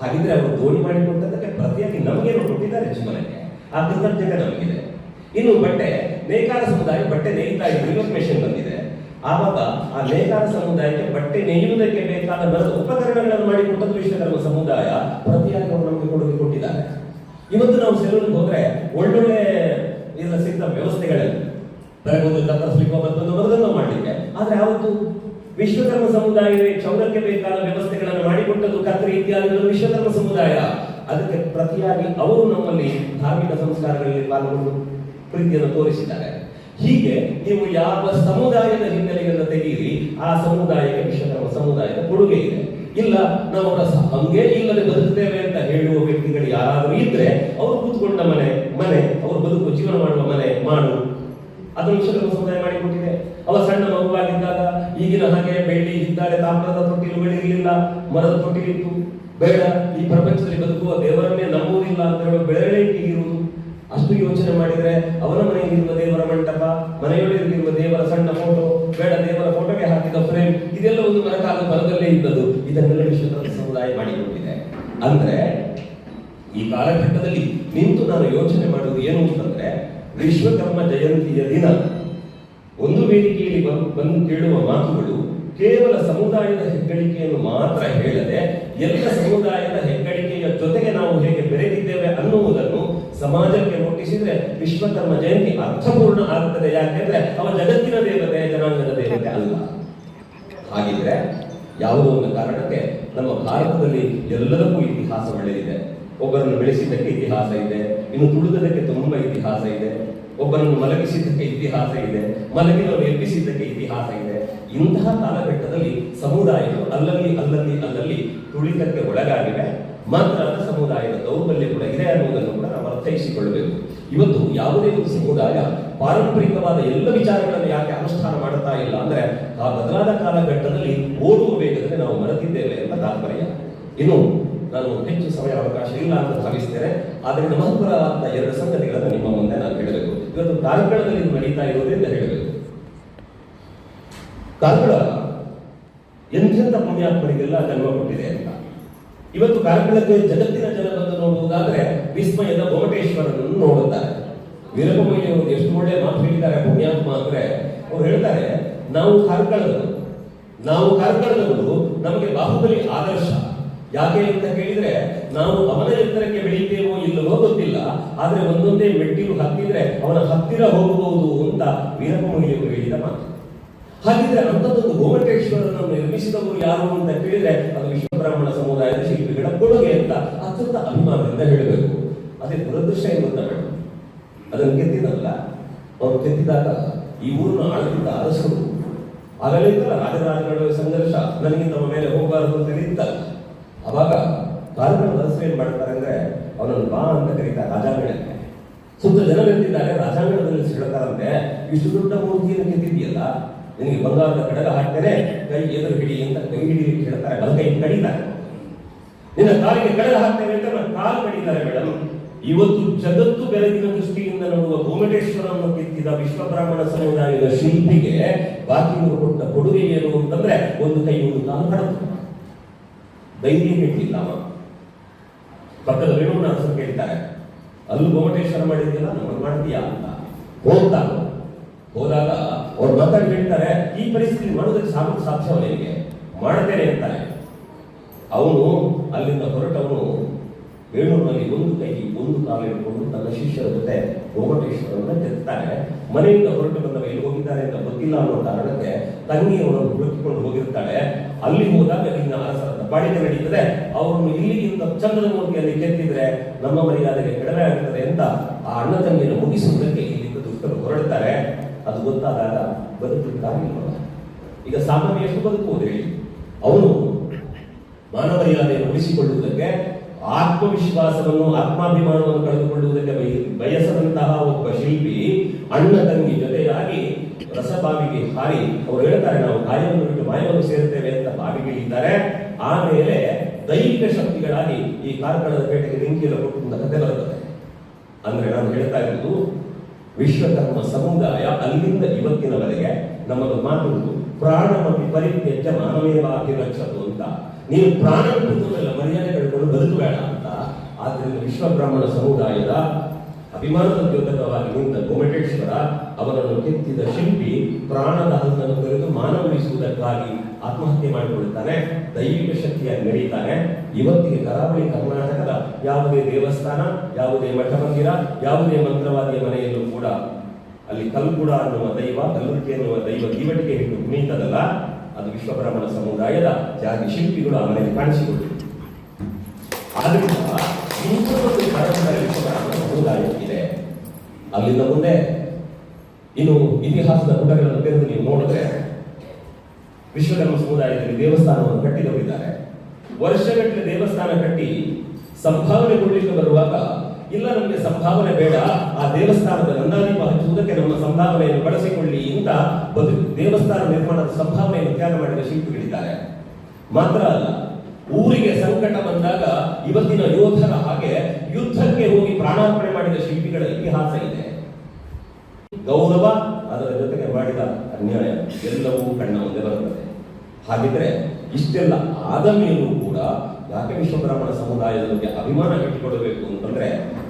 ಹಾಗಿದ್ರೆ ಅವರು ದೋಣಿ ಮಾಡಿಕೊಟ್ಟದಕ್ಕೆ ಪ್ರತಿಯಾಗಿ ನಮಗೇನು ಕೊಟ್ಟಿದ್ದಾರೆ ಜೀವನಕ್ಕೆ? ಆ ಕೃತಜ್ಞತೆ ನಮಗಿದೆ. ಇನ್ನು ಬಟ್ಟೆ, ನೇಕಾರ ಸಮುದಾಯ ಬಟ್ಟೆ ನೇಯ್ತಾ ಇದ್ರು ಬಂದಿದೆ. ಆವಾಗ ಆ ನೇಕಾರ ಸಮುದಾಯಕ್ಕೆ ಬಟ್ಟೆ ನೇಯುವುದಕ್ಕೆ ಬೇಕಾದ ಬರದ ಉಪಕರಣಗಳನ್ನು ಮಾಡಿಕೊಟ್ಟದ್ದು ವಿಶ್ವಕರ್ಮ ಸಮುದಾಯ ಪ್ರತಿಯಾಗಿ ಅವರು ನಮಗೆ ಕೊಡುಗೆ ಕೊಟ್ಟಿದ್ದಾರೆ. ಇವತ್ತು ನಾವು ಸೆಲೂನ್ಗೆ ಹೋದ್ರೆ ಒಳ್ಳೊಳ್ಳೆ ಇದರ ಸಿಗ್ತ ವ್ಯವಸ್ಥೆಗಳಲ್ಲಿ. ಬೆಳಗೊಂದು ಕತ್ತರಿಸಲಿಕ್ಕೆ ಮತ್ತೊಂದು ಮರದನ್ನು ಮಾಡಲಿಕ್ಕೆ. ಆದ್ರೆ ಅವತ್ತು ವಿಶ್ವಕರ್ಮ ಸಮುದಾಯವೇ ಕ್ಷೌರಕ್ಕೆ ಬೇಕಾದ ವ್ಯವಸ್ಥೆಗಳನ್ನು ಮಾಡಿಕೊಟ್ಟದ್ದು ಕತ್ರಿ ಇತ್ಯಾದಿಗಳು ವಿಶ್ವಕರ್ಮ ಸಮುದಾಯ. ಅದಕ್ಕೆ ಪ್ರತಿಯಾಗಿ ಅವರು ನಮ್ಮಲ್ಲಿ ಧಾರ್ಮಿಕ ಸಂಸ್ಕಾರಗಳಲ್ಲಿ ಪಾಲ್ಗೊಂಡು ಪ್ರೀತಿಯನ್ನು ತೋರಿಸಿದ್ದಾರೆ. ಹೀಗೆ ನೀವು ಯಾವ ಸಮುದಾಯದ ಹಿನ್ನೆಲೆಯನ್ನು ತೆಗೆಯಿರಿ, ಆ ಸಮುದಾಯಕ್ಕೆ ವಿಶ್ವಕರ್ಮ ಸಮುದಾಯದ ಕೊಡುಗೆ ಇದೆ. ಇಲ್ಲ, ನಾವು ಅವರ ಹಂಗೆ ಇಲ್ಲದೆ ಬದುಕುತ್ತೇವೆ ಅಂತ ಹೇಳುವ ವ್ಯಕ್ತಿಗಳು ಯಾರಾದರೂ ಇದ್ರೆ, ಅವರು ಕೂತ್ಕೊಂಡ ಮನೆ ಮನೆ ಅವರು ಬದುಕು ಜೀವನ ಮಾಡುವ ಮನೆ ಮಾಡು ಅದನ್ನು ವಿಶ್ವಕರ್ಮ ಸಮುದಾಯ ಮಾಡಿಕೊಟ್ಟಿದೆ ಅವ ಸಣ್ಣ ಮಗುವಾಗಿದ್ದಾಗ ಈಗಿನ ಹಾಗೆ ಬೆಳ್ಳಿ ಹಿತ್ತಾಳೆ ತಾಮ್ರದ ತೊಟ್ಟಿಲುಗಳಿರಲಿಲ್ಲ ಮರದ ತೊಟ್ಟಿಲಿತ್ತು ಬೇಡ ಈ ಪ್ರಪಂಚದಲ್ಲಿ ಬದುಕುವ ದೇವರನ್ನೇ ನಂಬುವುದಿಲ್ಲ ಅಂತ ಹೇಳುವ ಬೆಳವಣಿಗೆ ಇರುವುದು ಅಷ್ಟು ಯೋಚನೆ ಮಾಡಿದ್ರೆ ಅವನ ಮನೆಯಲ್ಲಿರುವ ದೇವರ ಮಂಟಪ ಮನೆಯೊಳಗಿರುವ ದೇವರ ಸಣ್ಣ ಫೋಟೋ ಬೇಡ ಅಂದ್ರೆ ಈ ಕಾಲಘಟ್ಟದಲ್ಲಿ ನಿಂತು ನಾನು ಯೋಚನೆ ಮಾಡುವುದು ಏನು ಅಂತಂದ್ರೆ ವಿಶ್ವಕರ್ಮ ಜಯಂತಿಯ ದಿನ ಒಂದು ವೇದಿಕೆಯಲ್ಲಿ ಬಂದು ಬಂದು ಕೇಳುವ ಮಾತುಗಳು ಕೇವಲ ಸಮುದಾಯದ ಹೆಗ್ಗಳಿಕೆಯನ್ನು ಮಾತ್ರ ಹೇಳದೆ ಎಲ್ಲ ಸಮುದಾಯದ ಹೆಗ್ಗಳಿಕೆಯ ಜೊತೆಗೆ ನಾವು ಹೇಗೆ ಬೆರೆದಿದ್ದೇವೆ ಅನ್ನುವುದನ್ನು ಸಮಾಜಕ್ಕೆ ಮುಟ್ಟಿಸಿದ್ರೆ ವಿಶ್ವಕರ್ಮ ಜಯಂತಿ ಅರ್ಥಪೂರ್ಣ ಆಗ್ತದೆ. ಯಾಕೆಂದ್ರೆ ಅವ ಜಗತ್ತಿನ ದೇವತೆ, ಜನಾಂಗದ ದೇವತೆ ಅಲ್ಲ. ಹಾಗಿದ್ರೆ ಯಾವುದೋ ಒಂದು ಕಾರಣಕ್ಕೆ ನಮ್ಮ ಭಾರತದಲ್ಲಿ ಎಲ್ಲದಕ್ಕೂ ಇತಿಹಾಸ ಒಳ್ಳೆಯದಿದೆ ಒಬ್ಬರನ್ನು ಬೆಳೆಸಿದ್ದಕ್ಕೆ ಇತಿಹಾಸ ಇದೆ, ಇನ್ನು ತುಳಿದದಕ್ಕೆ ತುಂಬಾ ಇತಿಹಾಸ ಇದೆ. ಒಬ್ಬರನ್ನು ಮಲಗಿಸಿದ್ದಕ್ಕೆ ಇತಿಹಾಸ ಇದೆ ಮಲಗಿನವರು ಎಬ್ಬಿಸಿದ್ದಕ್ಕೆ ಇತಿಹಾಸ ಇದೆ. ಇಂತಹ ಕಾಲಘಟ್ಟದಲ್ಲಿ ಸಮುದಾಯಗಳು ಅಲ್ಲಲ್ಲಿ ಅಲ್ಲಲ್ಲಿ ಅಲ್ಲಲ್ಲಿ ತುಳಿತಕ್ಕೆ ಒಳಗಾಗಿವೆ. ಮಾತ್ರ ಸಮುದಾಯದ ದೌರ್ಬಲ್ಯ ಕೂಡ ಇದೆ ಅನ್ನುವುದನ್ನು ಕೂಡ ನಾವು ಅರ್ಥೈಸಿಕೊಳ್ಳಬೇಕು. ಇವತ್ತು ಯಾವುದೇ ಒಂದು ಸಮುದಾಯ ಪಾರಂಪರಿಕವಾದ ಎಲ್ಲ ವಿಚಾರಗಳನ್ನು ಯಾಕೆ ಅನುಷ್ಠಾನ ಮಾಡುತ್ತಾ ಇಲ್ಲ ಅಂದ್ರೆ, ಆ ಬದಲಾದ ಕಾಲಘಟ್ಟದಲ್ಲಿ ವೇಗದಲ್ಲಿ ನಾವು ಮರೆತಿದ್ದೇವೆ ಅಂತ ತಾತ್ಪರ್ಯ. ಇನ್ನು ನಾನು ಹೆಚ್ಚು ಸಮಯ ಅವಕಾಶ ಇಲ್ಲ ಅಂತ ಭಾವಿಸ್ತೇನೆ ಆದ್ದರಿಂದ ಮಹತ್ವವಾದ ಎರಡು ಸಂಗತಿಗಳನ್ನು ನಿಮ್ಮ ಮುಂದೆ ನಾನು ಹೇಳಬೇಕು. ಇವತ್ತು ಕಾರ್ಕಳದಲ್ಲಿ ನಡೀತಾ ಅಂತ ಹೇಳಬೇಕು. ಕಾರ್ಕಳ ಎಂತೆಂಥ ಪುಣ್ಯಾತ್ಮರಿಗೆಲ್ಲ ಜನ್ಮ ಕೊಟ್ಟಿದೆ ಅಂತ. ಇವತ್ತು ಕಾರ್ಕಳಕ್ಕೆ ಜಗತ್ತಿನ ಜನ ಬಂದು ನೋಡುವುದಾದ್ರೆ ವಿಸ್ಮಯದ ಗೊಮಟೇಶ್ವರನನ್ನು ನೋಡುತ್ತಾರೆ. ವೀರಭಮಯ್ಯ ಅವರು ಎಷ್ಟು ಒಳ್ಳೆ ಮಾತು ಹೇಳಿದ್ದಾರೆ ಪುಣ್ಯಾತ್ಮ ಅಂದ್ರೆ, ಅವ್ರು ಹೇಳ್ತಾರೆ, ನಾವು ಕಾರ್ಕಳದವರು ನಾವು ಕಾರ್ಕಳದವರು ನಮಗೆ ಬಾಹುಬಲಿ ಆದರ್ಶ. ಯಾಕೆ ಅಂತ ಹೇಳಿದ್ರೆ ನಾವು ಅವನ ಎತ್ತರಕ್ಕೆ ಬೆಳೀತೇವೋ ಇಲ್ಲವೋ ಗೊತ್ತಿಲ್ಲ. ಆದ್ರೆ ಒಂದೊಂದೇ ಮೆಟ್ಟಿಲು ಹತ್ತಿದ್ರೆ ಅವನ ಹತ್ತಿರ ಹೋಗಬಹುದು ಅಂತ ವೀರಭಮಯ್ಯವರು ಹೇಳಿದ ಮಾತು. ಹಾಗಿದ್ರೆ ಅಂಥದ್ದೊಂದು ಗೋಮಟೇಶ್ವರನನ್ನು ನಿರ್ಮಿಸಿದವರು ಯಾರು ಅಂತ ಕೇಳಿದ್ರೆ, ಅದು ವಿಶ್ವಬ್ರಾಹ್ಮಣ ಸಮುದಾಯದ ಶಿಲ್ಪಿಗಳ ಕೊಡುಗೆ ಅಂತ ಅತ್ಯಂತ ಅಭಿಮಾನದಿಂದ ಹೇಳಬೇಕು. ಅದೇ ದುರದೃಷ್ಟ ಏನು ಮೇಡಮ್ ಅದನ್ನು ಕೆತ್ತಿದಲ್ಲ ಅವರು ಕೆತ್ತಿದಾಗ ಈ ಊರನ್ನು ಆಳದಿಂದ ಅರಸರು ಆಗಲೇ ಇತ್ತಲ್ಲ ರಾಜರಾಜಗಳ ಸಂಘರ್ಷ. ನನಗೆ ನಮ್ಮ ಮೇಲೆ ಹೋಗಬಾರದು ಅಂತ ಅವಾಗ ಕಾರ್ಮಿಕ ಅರಸರು ಏನ್ ಮಾಡ್ತಾರೆ ಅಂದ್ರೆ, ಅವನನ್ನು ಬಾ ಅಂತ ಕರೀತಾರೆ ರಾಜಾಂಗಣಕ್ಕೆ. ಸುತ್ತ ಜನ ನಿಂತಿದ್ದಾರೆ ರಾಜಾಂಗಣದಲ್ಲಿ ಹೇಳ್ತಾರಂತೆ ಇಷ್ಟು ದೊಡ್ಡ ಮೂರ್ತಿಯನ್ನು ಕೆತ್ತಿದೆಯಲ್ಲ ನಿನಗೆ ಬಂಗಾರದ ಕಡಗ ಹಾಕ್ತೇನೆ, ಕೈ ಎದುರು ಹಿಡಿ ಅಂತ ಕೈ ಹಿಡಿಲಿಕ್ಕೆ ಹೇಳ್ತಾರೆ, ಬಲಗೈ ಕಡಿತಾರೆ. ನಿನ್ನ ಕಾಲಿಗೆ ಕಡಗ ಹಾಕ್ತೇನೆ ಅಂತ ನನ್ನ ಕಾಲು ಕಡಿತಾರೆ ಮೇಡಮ್ ಇವತ್ತು ಜಗತ್ತು ಬೆಳಗಿನ ದೃಷ್ಟಿಯಿಂದ ನೋಡುವ ಗೋಮಟೇಶ್ವರವನ್ನು ಕೆತ್ತಿದ ವಿಶ್ವಬ್ರಾಹ್ಮಣ ಸಮುದಾಯದ ಶಿಲ್ಪಿಗೆ ಬಾಕಿ ಕೊಟ್ಟ ಕೊಡುಗೆ ಏನು ಅಂತಂದ್ರೆ, ಒಂದು ಕೈ ಒಂದು ಕಾಲು ಕಡದು ಧೈರ್ಯ ಹೇಳಿಲ್ಲ ಅವ. ಪಕ್ಕದ ವೇಣುವನ ಹೆಸರು ಕೇಳ್ತಾರೆ, ಅಲ್ಲಿ ಗೋಮಟೇಶ್ವರ ಮಾಡಿದ್ಯಲ್ಲ ನಮಗೆ ಮಾಡ್ತೀಯಾ? ಅಂತ. ಹೋಗ್ತಾ ಹೋದಾಗ ಅವ್ರು ಮಾತಾಡಿ ಹೇಳ್ತಾರೆ, ಈ ಪರಿಸ್ಥಿತಿ ಮಾಡೋದಕ್ಕೆ ಸಾಕು ಸಾಧ್ಯವಲ್ಲ ಹೇಗೆ ಮಾಡ್ತೇನೆ ಅಂತಾರೆ. ಅವನು ಅಲ್ಲಿಂದ ಹೊರಟವನು ಬೇಳೂರಿನಲ್ಲಿ ಒಂದು ಕೈ ಒಂದು ಕಾಲು ಇಟ್ಕೊಂಡು ತನ್ನ ಶಿಷ್ಯರ ಜೊತೆ ಗೋಮಟೇಶ್ವರನ್ನ ತೆರ್ತಾರೆ ಮನೆಯಿಂದ ಹೊರಟು ಬಂದವ ಎಲ್ಲಿ ಹೋಗಿದ್ದಾರೆ ಅಂತ ಗೊತ್ತಿಲ್ಲ ಅನ್ನೋ ಕಾರಣಕ್ಕೆ ತಂಗಿ ಹುಡುಕಿಕೊಂಡು ಹೋಗಿರ್ತಾಳೆ. ಅಲ್ಲಿ ಹೋದಾಗ ಇನ್ನು ಅರಸರ ದಬ್ಬಾಳಿಕೆ ನಡೀತದೆ, ಅವರನ್ನು ಇಲ್ಲಿಗಿಂತ ಚಂದ್ರದ ಮೂರ್ತಿಯಲ್ಲಿ ಕೆತ್ತಿದ್ರೆ ನಮ್ಮ ಮರ್ಯಾದೆಗೆ ಕಡಿಮೆ ಆಗ್ತದೆ ಅಂತ ಆ ಅಣ್ಣ ತಂಗಿಯನ್ನು ಮುಗಿಸುವುದಕ್ಕೆ ಇಲ್ಲಿಂದ ದುಷ್ಟರು ಹೊರಡ್ತಾರೆ. ಅದು ಗೊತ್ತಾದಾಗ ಬದುಕಲಿಕ್ಕಾಗಿಲ್ಲ ಈಗ ಸಾಮಾನ್ಯ ಎಷ್ಟು ಬದುಕುವುದು ಅವನು ಮಾನವರ್ಯಾದೆಯನ್ನು ಉಳಿಸಿಕೊಳ್ಳುವುದಕ್ಕೆ, ಆತ್ಮವಿಶ್ವಾಸವನ್ನು, ಆತ್ಮಾಭಿಮಾನವನ್ನು ಕಳೆದುಕೊಳ್ಳುವುದಕ್ಕೆ ಬಯ- ಬಯಸದಂತಹ ಒಬ್ಬ ಶಿಲ್ಪಿ ಅಣ್ಣ ತಂಗಿ ಜೊತೆಯಾಗಿ ರಸಬಾವಿಗೆ ಹಾರಿ. ಅವರು ಹೇಳ್ತಾರೆ, ನಾವು ಗಾಯವನ್ನು ಬಿಟ್ಟು ಮಾಯವನ್ನು ಸೇರುತ್ತೇವೆ ಅಂತ ಬಾವಿಗೆ ಇಳಿತಾರೆ. ಆಮೇಲೆ ದೈಹಿಕ ಶಕ್ತಿಗಳಾಗಿ ಈ ಕಾರ್ಕಳದ ಪೇಟೆಗೆ ಬೆಂಕಿಯನ್ನು ಕೊಟ್ಟು ಕಥೆ ಬರುತ್ತದೆ ಅಂದ್ರೆ ನಾನು ಹೇಳ್ತಾ ಇರುವುದು, ವಿಶ್ವಕರ್ಮ ಸಮುದಾಯ ಅಲ್ಲಿಂದ ಇವತ್ತಿನವರೆಗೆ ನಮ್ಮದು ಮಾತು ಪ್ರಾಣ ಮತ್ತು ಪರಿತ್ಯಜ್ಯ ಮಾನವೀಯವಾಗಿ ರಕ್ಷತು ಅಂತ. ನೀವು ಪ್ರಾಣ ಬಿಟ್ಟುದಲ್ಲ ಮರ್ಯಾದೆ ಕಳ್ಕೊಂಡು ಬದುಕಬೇಡ ಅಂತ. ವಿಶ್ವ ವಿಶ್ವಬ್ರಾಹ್ಮಣ ಸಮುದಾಯದ ಅಭಿಮಾನದ ದ್ಯೋತಕವಾಗಿ ನಿಂತ ಗೋಮಟೇಶ್ವರ ಅವನನ್ನು ಕೆತ್ತಿದ ಶಿಲ್ಪಿ ಪ್ರಾಣದ ಹಲ್ಲನ್ನು ಕರೆದು ಮಾನವರಿಸುವುದಕ್ಕಾಗಿ ಆತ್ಮಹತ್ಯೆ ಮಾಡಿಕೊಳ್ಳುತ್ತಾನೆ, ದೈವಿಕ ಶಕ್ತಿಯಾಗಿ ನಡೀತಾನೆ ಇವತ್ತಿಗೆ ಕರಾವಳಿ ಕರ್ನಾಟಕದ ಯಾವುದೇ ದೇವಸ್ಥಾನ, ಯಾವುದೇ ಮಠ ಮಂದಿರ ಯಾವುದೇ ಮಂತ್ರವಾದಿಯ ಮನೆಯಲ್ಲೂ ಕೂಡ ಅಲ್ಲಿ ಕಲ್ಗುಡ ಅನ್ನುವ ದೈವ ಕಲ್ಲುರ್ಟಿ ಅನ್ನುವ ದೈವ ದೀವಟಿಗೆ ಹಿಟ್ಟು ಕುಣಿತದಲ್ಲ ಅದು ವಿಶ್ವಬ್ರಾಹ್ಮಣ ಸಮುದಾಯದ ಜಾತಿ ಶಿಲ್ಪಿಗಳು ಆ ಮನೆಯಲ್ಲಿ ಕಾಣಿಸಿಕೊಂಡಿದೆ ಆದ್ರಿಂದ ಅಲ್ಲಿಂದ ಮುಂದೆ ಇನ್ನು ಇತಿಹಾಸದ ಪುಟಗಳನ್ನು ತೆರೆದು ನೀವು ನೋಡಿದ್ರೆ ವಿಶ್ವಕರ್ಮ ಸಮುದಾಯದಲ್ಲಿ ದೇವಸ್ಥಾನವನ್ನು ಕಟ್ಟಿದವರಿದ್ದಾರೆ ವರ್ಷಗಟ್ಟಲೆ ದೇವಸ್ಥಾನ ಕಟ್ಟಿ ಸಂಭಾವನೆ ಕೊಡಲಿಕ್ಕೆ ಬರುವಾಗ, ಇಲ್ಲ ನಮಗೆ ಸಂಭಾವನೆ ಬೇಡ, ಆ ದೇವಸ್ಥಾನದ ನಂದಾದೀಪ ಹಚ್ಚುವುದಕ್ಕೆ ನಮ್ಮ ಸಂಭಾವನೆಯನ್ನು ಬಳಸಿಕೊಳ್ಳಿ ಅಂತ ಬದುಕು ದೇವಸ್ಥಾನ ನಿರ್ಮಾಣದ ಸಂಭಾವನೆಯನ್ನು ತ್ಯಾಗ ಮಾಡಿದ ಶಿಲ್ಪಿಗಳಿದ್ದಾರೆ. ಮಾತ್ರ ಅಲ್ಲ ಊರಿಗೆ ಸಂಕಟ ಬಂದಾಗ ಇವತ್ತಿನ ಯೋಧರ ಹಾಗೆ ಯುದ್ಧಕ್ಕೆ ಹೋಗಿ ಪ್ರಾಣಾರ್ಪಣೆ ಮಾಡಿದ ಶಿಲ್ಪಿಗಳ ಇತಿಹಾಸ ಇದೆ. ಗೌರವ ಅದರ ಜೊತೆಗೆ ಮಾಡಿದ ಅನ್ಯಾಯ ಎಲ್ಲವೂ ಕಣ್ಣ ಮುಂದೆ ಬರುತ್ತದೆ. ಹಾಗಿದ್ರೆ ಇಷ್ಟೆಲ್ಲ ಆದ ಮೇಲೂ ಕೂಡ ಯಾಕೆ ವಿಶ್ವಬ್ರಾಹ್ಮಣ ಸಮುದಾಯದ ಬಗ್ಗೆ ಅಭಿಮಾನ ಕಟ್ಟಿಕೊಡಬೇಕು ಅಂತಂದ್ರೆ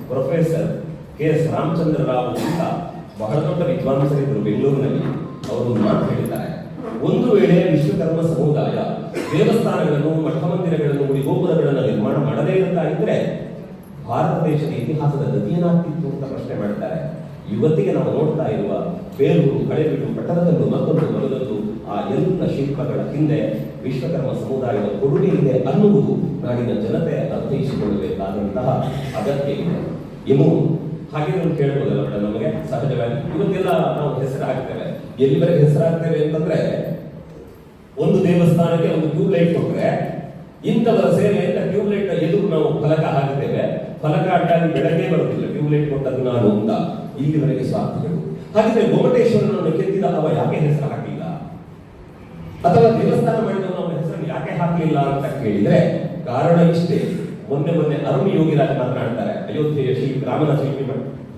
professor K S Ramachandra Rao ಅಂತ ಬಹಳ ದೊಡ್ಡ ವಿದ್ವಾಂಸರಿದ್ದರು ಬೆಂಗಳೂರಿನಲ್ಲಿ. ಅವರು ಮಾತು ಹೇಳಿದ್ದಾರೆ. ಒಂದು ವೇಳೆ ವಿಶ್ವಕರ್ಮ ಸಮುದಾಯ ದೇವಸ್ಥಾನಗಳನ್ನು ಮಠ ಮಂದಿರಗಳನ್ನು ಗುಡಿ ಗೋಪುರಗಳನ್ನು ನಿರ್ಮಾಣ ಮಾಡದೇ ಇರುತ್ತಾ ಇದ್ರೆ ಭಾರತ ದೇಶದ ಇತಿಹಾಸದ ಗತಿಯೇನಾಗ್ತಿತ್ತು ಅಂತ ಪ್ರಶ್ನೆ ಮಾಡ್ತಾರೆ. ಇವತ್ತಿಗೆ ನಾವು ನೋಡ್ತಾ ಇರುವ ಬೇಲೂರು ಹಳೆಬೀಡು ಪಟ್ಟಣದಲ್ಲೂ ಮತ್ತೊಂದು ಮರದಲ್ಲೂ ಆ ಎಲ್ಲ ಶಿಲ್ಪಗಳ ಹಿಂದೆ ವಿಶ್ವಕರ್ಮ ಸಮುದಾಯದ ಕೊಡುಗೆ ಇದೆ ಅನ್ನುವುದು ನಾಡಿನ ಜನತೆ ಅರ್ಥೈಸಿಕೊಳ್ಳಬೇಕಾದಂತಹ ಅಗತ್ಯ ಇದೆ. ಇನ್ನು ಹಾಗೆ ನಾವು ಕೇಳ್ಬೋದಲ್ಲ ಮೇಡಮ್ ನಮಗೆ, ಸಹಜವಾಗಿ. ಇವತ್ತೆಲ್ಲ ನಾವು ಹೆಸರು ಹಾಕ್ತೇವೆ ಎಲ್ಲಿವರೆಗೆ ಹೆಸರು ಹಾಕ್ತೇವೆ ಅಂತಂದ್ರೆ, ಒಂದು ದೇವಸ್ಥಾನಕ್ಕೆ ಒಂದು ಟ್ಯೂಬ್ ಲೈಟ್ ಕೊಟ್ಟರೆ ಇಂಥವರ ಸೇವೆ ಅಂತ ಟ್ಯೂಬ್ ಲೈಟ್ ಎದುರು ನಾವು ಫಲಕ ಹಾಕ್ತೇವೆ ಫಲಕ ಅಡ್ಡಾಗಿ ಬೆಳಗ್ಗೆ ಬರುತ್ತಿಲ್ಲ. ಟ್ಯೂಬ್ ಲೈಟ್ ಕೊಟ್ಟದ್ದು ನಾನು ಅಂತ ಇಲ್ಲಿವರೆಗೆ ಸ್ವಾರ್ಥಗಳು ಹಾಗಿದ್ರೆ ಗೊಮಟೇಶ್ವರನನ್ನು ಕೆತ್ತಿದ ಅವ ಯಾಕೆ ಹೆಸರು ಹಾಕಿಲ್ಲ? ಅಥವಾ ದೇವಸ್ಥಾನ ಮಾಡಿದವನು ಅವನ ಹೆಸರನ್ನು ಯಾಕೆ ಹಾಕಲಿಲ್ಲ ಅಂತ ಕೇಳಿದ್ರೆ, ಕಾರಣ ಇಷ್ಟೇ. ಮೊನ್ನೆ ಮೊನ್ನೆ ಅರುಣ್ ಯೋಗಿರಾಜ್ ಮಾತನಾಡ್ತಾರೆ. ಅಯೋಧ್ಯೆಯ ಶ್ರೀ ರಾಮನ ಶಿಲ್ಪಿ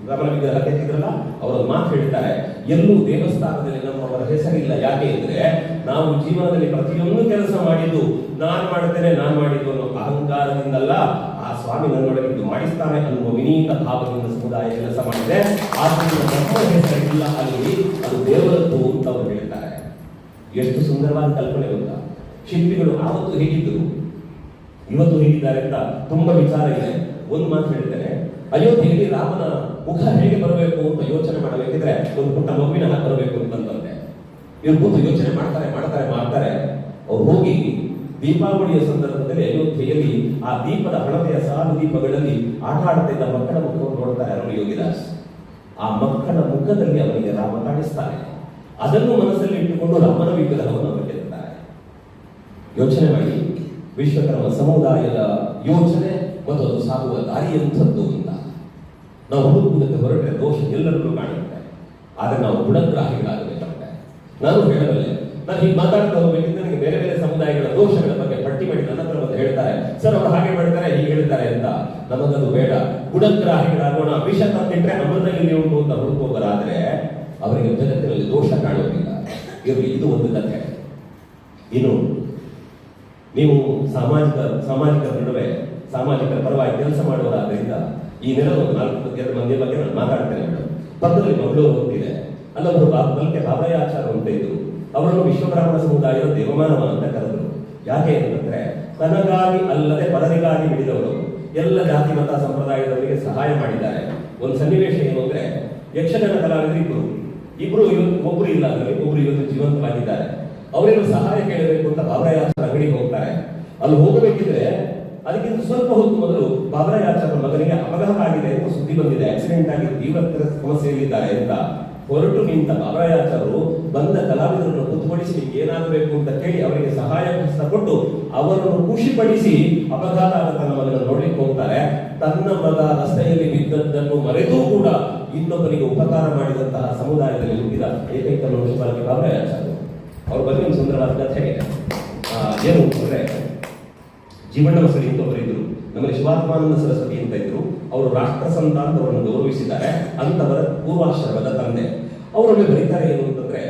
ರಾಮನ ವಿಗ್ರಹ ಕೆತ್ತಿದ್ರಲ್ಲ ಅವರ ಮಾತು ಹೇಳ್ತಾರೆ ಎಲ್ಲೂ ದೇವಸ್ಥಾನದಲ್ಲಿ ನಮ್ಮವರ ಹೆಸರಿಲ್ಲ. ಯಾಕೆ ಅಂದ್ರೆ ನಾವು ಜೀವನದಲ್ಲಿ ಪ್ರತಿಯೊಂದು ಕೆಲಸ ಮಾಡಿದ್ದು, ನಾನ್ ಮಾಡ್ತೇನೆ, ನಾನು ಮಾಡಿದ್ದು ಅನ್ನೋ ಅಹಂಕಾರದಿಂದಲ್ಲ ಆ ಸ್ವಾಮಿ ನನ್ನೊಳಗಿದ್ದು ಮಾಡಿಸ್ತಾನೆ ಅನ್ನುವ ವಿನೀತ ಭಾವದಿಂದ ಸಮುದಾಯ ಕೆಲಸ ಮಾಡಿದೆ. ಆದ್ರಿಂದ ನಮ್ಮ ಹೆಸರಿಲ್ಲ ಅಲ್ಲಿ ಅದು ದೇವರದ್ದು ಅಂತ ಅವರು ಹೇಳ್ತಾರೆ. ಎಷ್ಟು ಸುಂದರವಾದ ಕಲ್ಪನೆ ಗೊತ್ತಾ? ಶಿಲ್ಪಿಗಳು ಆವತ್ತು ಹೇಗಿದ್ದರು? ಇವತ್ತು ಹೇಗಿದ್ದಾರೆ ಅಂತ ತುಂಬಾ ವಿಚಾರ ಇದೆ. ಒಂದು ಮಾತು ಹೇಳಿದ್ದೇನೆ, ಅಯೋಧ್ಯೆಯಲ್ಲಿ ರಾಮನ ಮುಖ ಹೇಗೆ ಬರಬೇಕು ಅಂತ ಯೋಚನೆ ಮಾಡಬೇಕಿದ್ರೆ ಒಂದು ಪುಟ್ಟ ಮಗುವಿನ ಹಾಗೆ ಬರಬೇಕು ಅಂತಂದ್ರೆ ಇವ್ರು ಕೂತು ಯೋಚನೆ ಮಾಡ್ತಾರೆ ಮಾಡ್ತಾರೆ ಮಾಡ್ತಾರೆ. ಅವ್ರು ಹೋಗಿ ದೀಪಾವಳಿಯ ಸಂದರ್ಭದಲ್ಲಿ ಅಯೋಧ್ಯೆಯಲ್ಲಿ ಆ ದೀಪದ ಹಣತೆಯ ಸಾಲು ದೀಪಗಳಲ್ಲಿ ಆಟ ಆಡ್ತಿದ್ದ ಮಕ್ಕಳ ಮುಖವನ್ನು ನೋಡ್ತಾರೆ ಅರುಣ್ ಯೋಗಿದಾಸ್. ಆ ಮಕ್ಕಳ ಮುಖದಲ್ಲಿ ಅವರಿಗೆ ರಾಮ ಕಾಣಿಸ್ತಾನೆ. ಅದನ್ನು ಮನಸ್ಸಲ್ಲಿ ಇಟ್ಟುಕೊಂಡು ರಾಮನ ವಿಗ್ರಹವನ್ನು ಅವರು ಯೋಚನೆ ಮಾಡಿ. ವಿಶ್ವಕರ್ಮ ಸಮುದಾಯದ ಯೋಚನೆ ಮತ್ತು ಅದು ಸಾಗುವ ದಾರಿ ಎಂಥದ್ದು ಅಂತ ನಾವು ಹುಡುಕುವುದಕ್ಕೆ ಹೊರಟ್ರೆ ದೋಷ ಎಲ್ಲರಲ್ಲೂ ಕಾಣುತ್ತೆ. ಆದರೆ ನಾವು ಗುಣಗ್ರಾಹಿಗಳಾಗಬೇಕಾಗುತ್ತೆ. ನಾನು ಹೇಳಬಲ್ಲೆ, ನಾನು ಹೀಗೆ ಮಾತಾಡ್ತಾ ಹೋಗ್ಬೇಕಿದ್ರೆ ನನಗೆ ಬೇರೆ ಬೇರೆ ಸಮುದಾಯಗಳ ದೋಷಗಳ ಬಗ್ಗೆ ಪಟ್ಟಿ ಮಾಡಿ ನನ್ನ ಹತ್ರ ಬಂದು ಹೇಳ್ತಾರೆ, ಸರ್, ಅವರು ಹಾಗೆ ಮಾಡ್ತಾರೆ, ಹೀಗೆ ಹೇಳ್ತಾರೆ ಅಂತ. ನಮಗದು ಬೇಡ. ಗುಣಗ್ರಾಹಿಗಳಾಗೋಣ. ವಿಷ ತಂದಿಟ್ರೆ ಅಮೃತದಲ್ಲಿ ನೀವು ಅಂತ ಹುಡುಕೋಬರಾದ್ರೆ ಅವರಿಗೆ ಜಗತ್ತಿನಲ್ಲಿ ದೋಷ ಕಾಣುವುದಿಲ್ಲ. ಇದು ಒಂದು ಕಥೆ. ಇನ್ನು ನೀವು ಸಾಮಾಜಿಕ ಸಾಮಾಜಿಕ ನಡುವೆ ಸಾಮಾಜಿಕ ಪರವಾಗಿ ಕೆಲಸ ಮಾಡುವುದಾದ್ರಿಂದ ಈ ನೆಲದ ನಾಲ್ಕು ಎರಡು ಮಂದಿಯ ಬಗ್ಗೆ ನಾನು ಮಾತಾಡ್ತೇನೆ ಪಕ್ಕದಲ್ಲಿ ಮಂಗಳೂರು ಹೋಗ್ತಿದೆ. ಅಲ್ಲೊಬ್ಬರು ಬಲ್ಕೆ ಬಾಬಯ್ಯಾಚಾರ ಅಂತ ಇದ್ರು. ಅವರನ್ನು ವಿಶ್ವಬ್ರಾಹ್ಮಣ ಸಮುದಾಯದ ದೇವಮಾನವ ಅಂತ ಕರೆದರು. ಯಾಕೆ ಅಂತಂದ್ರೆ, ತನಗಾಗಿ ಅಲ್ಲದೆ ಪರರಿಗಾಗಿ ಹಿಡಿದವರು ಎಲ್ಲ ಜಾತಿ ಮತ ಸಂಪ್ರದಾಯದವರಿಗೆ ಸಹಾಯ ಮಾಡಿದ್ದಾರೆ. ಒಂದು ಸನ್ನಿವೇಶ ಏನು ಅಂದ್ರೆ, ಯಕ್ಷಗಾನ ಕಲಾವಿದರು ಇಬ್ಬರು ಇಬ್ರು ಇವತ್ತು ಒಬ್ರು ಇಲ್ಲ ಅಂದ್ರೆ ಒಬ್ರು ಇವತ್ತು ಜೀವಂತವಾಗಿದ್ದಾರೆ. ಅವರೇನು ಸಹಾಯ ಕೇಳಬೇಕು ಅಂತ ಬಾಬರಾಯಾಚರ ಅಂಗಡಿಗೆ ಹೋಗ್ತಾರೆ. ಅಲ್ಲಿ ಹೋಗಬೇಕಿದ್ರೆ ಅದಕ್ಕಿಂತ ಸ್ವಲ್ಪ ಹೊತ್ತು ಮೊದಲು ಬಾಬರಾಯಾಚರ ಮಗನಿಗೆ ಅಪಘಾತ ಆಗಿದೆ ಅಂತ ಸುದ್ದಿ ಬಂದಿದೆ. ಆಕ್ಸಿಡೆಂಟ್ ಆಗಿ ತೀವ್ರ ಸಮಸ್ಯೆಯಲ್ಲಿದ್ದಾರೆ ಅಂತ ಹೊರಟು ನಿಂತ ಬಾಬರಾಯಾಚರು ಬಂದ ಕಲಾವಿದರನ್ನು ಕುತ್ಕೊಳಿಸಿ ಏನಾಗಬೇಕು ಅಂತ ಕೇಳಿ ಅವರಿಗೆ ಸಹಾಯ ಕೊಟ್ಟು ಅವರನ್ನು ಖುಷಿಪಡಿಸಿ ಅಪಘಾತ ಆದ ತನ್ನ ಮಗನನ್ನು ನೋಡ್ಲಿಕ್ಕೆ ಹೋಗ್ತಾರೆ. ತನ್ನ ಮಗ ರಸ್ತೆಯಲ್ಲಿ ಬಿದ್ದದ್ದನ್ನು ಮರೆತೂ ಕೂಡ ಇನ್ನೊಬ್ಬರಿಗೆ ಉಪಕಾರ ಮಾಡಿದಂತಹ ಸಮುದಾಯದಲ್ಲಿ ಹುಟ್ಟಿದ ಏಕೈಕ ಮನುಷ್ಯವಾಗಿ ಬಾಬರಾಯಾಚಾರ್ಯರು ಅವ್ರ ಬಗ್ಗೆ ಒಂದು ಸುಂದರವಾದ ಕಥೆ ಏನು ಅಂದರೆ ಜೀವಣ್ಣ ಸರಿ ಅಂತ ಇದ್ರು ನಮಗೆ ಶಿವಾತ್ಮಾನಂದ ಸರಸ್ವತಿ ಅಂತ ಇದ್ರು, ಅವರು ರಾಷ್ಟ್ರ ಸಂತ ಅಂತ ಅವರನ್ನು ಗೌರವಿಸಿದ್ದಾರೆ ಅಂತವರ ಪೂರ್ವಾಶ್ರಮದ ತಂದೆ. ಅವರಲ್ಲಿ ಬರೀತಾರೆ ಏನು ಅಂತಂದ್ರೆ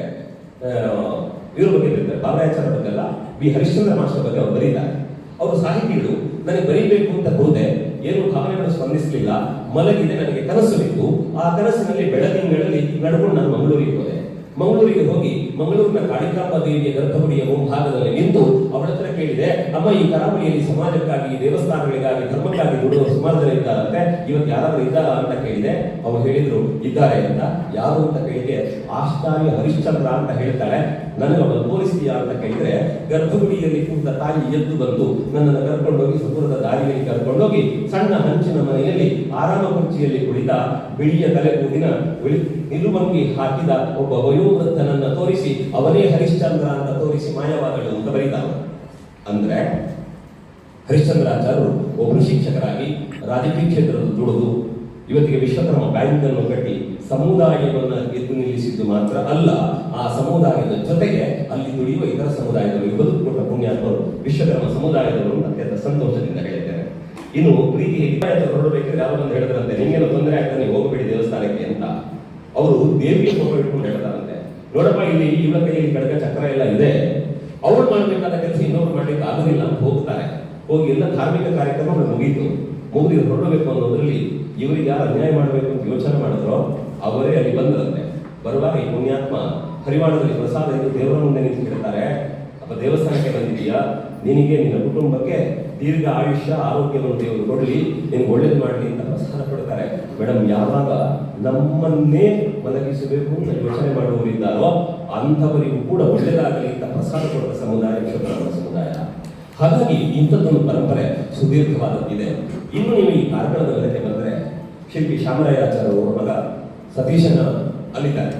ಇವ್ರ ಬಗ್ಗೆ ಬರೀತಾರೆ ಬಾಬರಾಚಾರ ಬಗ್ಗೆ ಅಲ್ಲ ಬಿ ಹರಿಶ್ಚಂದ್ರ ಮಾಸ್ಟರ್ ಬಗ್ಗೆ ಅವರು ಬರೀತಾರೆ. ಅವರು ಸಾಹಿತಿಗಳು, ನನಗೆ ಬರೀಬೇಕು ಅಂತ ಹೋದೆ ಏನು ಭಾವನೆಗಳು ಸ್ಪಂದಿಸಲಿಲ್ಲ, ಮಲಗಿದೆ ನನಗೆ ಕನಸು ಬಿತ್ತು ಆ ಕನಸಿನಲ್ಲಿ ಬೆಳದಿಂಗಳಲ್ಲಿ ನಡ್ಕೊಂಡು ನಾನು ಮಂಗಳೂರಿಗೆ ಹೋದೆ. ಮಂಗಳೂರಿಗೆ ಹೋಗಿ ಮಂಗಳೂರಿನ ಕಾಳಿಕಾಂಬ ದೇವಿಯ ಗರ್ಭಗುಡಿಯ ಮುಂಭಾಗದಲ್ಲಿ ನಿಂತು ಅವಳ ಹತ್ರ ಕೇಳಿದೆ, ಅಮ್ಮ, ಈ ಕರಾವಳಿಯಲ್ಲಿ ಸಮಾಜಕ್ಕಾಗಿ, ದೇವಸ್ಥಾನಗಳಿಗಾಗಿ, ಧರ್ಮಕ್ಕಾಗಿ ದುಡಿಯುವ ಸುಮಾರು ಇದ್ದಾರಂತೆ, ಇವತ್ತು ಯಾರಾದ್ರೂ ಇದ್ದಾರಾ? ಅಂತ ಕೇಳಿದೆ. ಅವರು ಹೇಳಿದ್ರು, ಇದ್ದಾರೆ ಅಂತ. ಯಾರು? ಅಂತ ಕೇಳಿದೆ ಆಶ್ಚರ್ಯ ಹರಿಶ್ಚಂದ್ರ ಅಂತ ಹೇಳ್ತಾಳೆ. ನನಗೆ ಅವಳು ತೋರಿಸ್ತೀಯಾ? ಅಂತ ಕೇಳಿದ್ರೆ, ಗರ್ಭಗುಡಿಯಲ್ಲಿ ಕೂತ ತಾಯಿ ಎದ್ದು ಬಂದು ನನ್ನನ್ನು ಕರ್ಕೊಂಡೋಗಿ ಸುಪುರದ ದಾರಿಯಲ್ಲಿ ಕರ್ಕೊಂಡೋಗಿ ಸಣ್ಣ ಹಂಚಿನ ಮನೆಯಲ್ಲಿ ಆರಾಮ ಕುರ್ಚಿಯಲ್ಲಿ ಕುಳಿತ, ಬಿಳಿಯ ತಲೆ ಕೂದಿನ ನಿಲುವಂಗಿ ಹಾಕಿದ ಒಬ್ಬ ವಯೋವೃದ್ಧನನ್ನ ತೋರಿಸಿ ಅವನೇ ಹರಿಶ್ಚಂದ್ರ ಅಂತ ತೋರಿಸಿ ಮಾಯವಾದಳು ಅಂತ ಬರೀತಾನೆ ಅಂದ್ರೆ ಹರಿಶ್ಚಂದ್ರಾಚಾರ್ಯರು ಒಬ್ಬರು ಶಿಕ್ಷಕರಾಗಿ ರಾಜಕೀಯ ಕ್ಷೇತ್ರದಲ್ಲಿ ದುಡಿದು ಇವತ್ತಿಗೆ ವಿಶ್ವಕರ್ಮ ಬ್ಯಾಂಕ್ ಅನ್ನು ಕಟ್ಟಿ ಸಮುದಾಯವನ್ನು ಎದ್ದು ನಿಲ್ಲಿಸಿದ್ದು ಮಾತ್ರ ಅಲ್ಲ, ಆ ಸಮುದಾಯದ ಜೊತೆಗೆ ಅಲ್ಲಿ ದುಡಿಯುವ ಇತರ ಸಮುದಾಯದವರು ಬದುಕುಕೊಟ್ಟ ಪುಣ್ಯಾತ್ಮರು ವಿಶ್ವಕರ್ಮ ಸಮುದಾಯದವರು ಅಂತ ಅತ್ಯಂತ ಸಂತೋಷದಿಂದ ಹೇಳಿದ್ದಾರೆ ಇನ್ನು ಪ್ರೀತಿ ಹೊರಡಬೇಕಾದ್ರೆ ಒಂದು ಹೇಳಿದ್ರಂತೆ, ನಿಮಗೇನು ತೊಂದರೆ ಆಗ್ತಾನೆ ಹೋಗಬೇಡಿ ದೇವಸ್ಥಾನಕ್ಕೆ ಅಂತ. ಅವರು ದೇವಿಯ ಫೋಟೋ ಇಟ್ಕೊಂಡು ಹೇಳ್ತಾರಂತೆ. ನೋಡಪ್ಪ, ಇಲ್ಲಿ ಇವಳ ಕೈಯಲ್ಲಿ ಕಡಗ ಚಕ್ರ ಎಲ್ಲ ಇದೆ. ಅವ್ರು ಮಾಡಬೇಕಾದ ಕೆಲಸ ಇನ್ನೊಬ್ರು ಮಾಡ್ಲಿಕ್ಕೆ ಆಗೋದಿಲ್ಲ. ಅಂತ ಹೋಗ್ತಾರೆ. ಹೋಗಿ ಎಲ್ಲ ಧಾರ್ಮಿಕ ಕಾರ್ಯಕ್ರಮ ಮುಗೀತು. ಮುಗಿದು ಹೊರಡಬೇಕು ಅನ್ನೋದ್ರಲ್ಲಿ ಇವರಿಗೆ ಯಾರು ಅನ್ಯಾಯ ಮಾಡಬೇಕು ಅಂತ ಯೋಚನೆ ಮಾಡಿದ್ರೋ, ಅವರೇ ಅಲ್ಲಿ ಬಂದರಂತೆ. ಬರುವಾಗ ಈ ಪುಣ್ಯಾತ್ಮ ಹರಿವಾಣದಲ್ಲಿ ಪ್ರಸಾದ ಎಂದು ದೇವರ ಮುಂದೆ ನಿಂತು ಕೇಳ್ತಾರೆ ಅಪ್ಪ, ದೇವಸ್ಥಾನಕ್ಕೆ ಬಂದಿದೀಯಾ ನಿನಗೆ ನಿನ್ನ ಕುಟುಂಬಕ್ಕೆ ದೀರ್ಘ ಆಯುಷ್ಯ, ಆರೋಗ್ಯವನ್ನು ದೇವರು ಕೊಡಲಿ. ನಿನ್ಗೆ ಒಳ್ಳೇದು ಮಾಡಲಿ ಅಂತ ಪ್ರಸಾರ ಕೊಡ್ತಾರೆ. ಮೇಡಮ್ ಯಾವಾಗ ನಮ್ಮನ್ನೇ ಮಲಗಿಸಬೇಕು ಅಂತ ಯೋಚನೆ ಮಾಡುವವರಿದ್ದಾರೋ ಅಂಥವರಿಗೂ ಕೂಡ ಒಳ್ಳೇದಾಗಲಿ ಅಂತ ಪ್ರಸಾದ ಕೊಡುವ ಸಮುದಾಯ, ವಿಶ್ವಕರ್ಮ ಸಮುದಾಯ. ಹಾಗಾಗಿ ಇಂಥದ್ದೊಂದು ಪರಂಪರೆ ಸುದೀರ್ಘವಾದದ್ದಿದೆ ಇನ್ನು ನೀವು ಈ ಕಾರ್ಕಳದ ನೆಲೆಗೆ ಬಂದರೆ ಶಿಲ್ಪಿ ಶ್ಯಾಮರಾಯಾಚಾರ್ಯ ಅವರ ಮಗ ಸತೀಶನ ಅಲ್ಲಿದ್ದಾರೆ.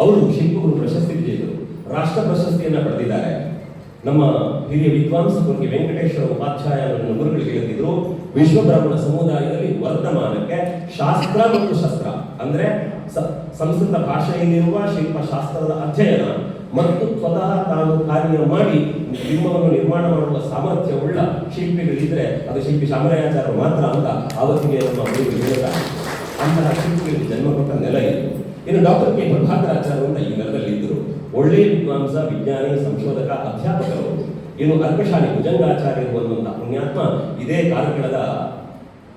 ಅವರು ಶಿಲ್ಪಗಳು ಪ್ರಶಸ್ತಿ ವಿಜೇತರು. ರಾಷ್ಟ್ರ ಪ್ರಶಸ್ತಿಯನ್ನು ಪಡೆದಿದ್ದಾರೆ. ನಮ್ಮ ಹಿರಿಯ ವಿದ್ವಾಂಸ ಕುರ್ಗಿ ವೆಂಕಟೇಶ್ವರ ಉಪಾಧ್ಯಾಯ ಅವರನ್ನು ಗುರುಗಳಿಗೆ ಹೇಳಿದ್ರು ವಿಶ್ವ ಬ್ರಾಹ್ಮಣ ಸಮುದಾಯದಲ್ಲಿ ವರ್ತಮಾನಕ್ಕೆ ಶಾಸ್ತ್ರ ಮತ್ತು ಶಸ್ತ್ರ ಅಂದ್ರೆ ಸಂಸ್ಕೃತ ಭಾಷೆಯಲ್ಲಿರುವ ಶಿಲ್ಪಶಾಸ್ತ್ರದ ಅಧ್ಯಯನ ಮತ್ತು ಸ್ವತಃ ತಾನು ಕಾರ್ಯ ಮಾಡಿ ಬಿಂಬವನ್ನು ನಿರ್ಮಾಣ ಮಾಡುವ ಸಾಮರ್ಥ್ಯವುಳ್ಳ ಶಿಲ್ಪಿಗಳಿದ್ರೆ ಅದು ಶಿಲ್ಪಿ ಶಾಮರಾಯಾಚಾರ್ಯ ಮಾತ್ರ ಅಂತ ಆವತ್ತಿಗೆ ನಮ್ಮ ಹೇಳ್ತಾರೆ ಅಂತಹ ಶಿಲ್ಪಿಗಳಿಗೆ ಜನ್ಮ ಕೊಟ್ಟ ನೆಲ ಇದು. ಇನ್ನು ಡಾಕ್ಟರ್ ಕೆ. ಪ್ರಭಾಕರಾಚಾರ್ಯ ಅಂತ ಈ ನೆಲದಲ್ಲಿ ಒಳ್ಳೆಯ ವಿದ್ವಾಂಸ, ವಿಜ್ಞಾನಿ, ಸಂಶೋಧಕ, ಅಧ್ಯಾಪಕರು ಇನ್ನು ಅರ್ಕಶಾಲಿ ಭುಜಂಗಾಚಾರ್ಯರು ಬಂದಂತಹ ಪುಣ್ಯಾತ್ಮ ಇದೇ ಕಾರ್ಕಳದ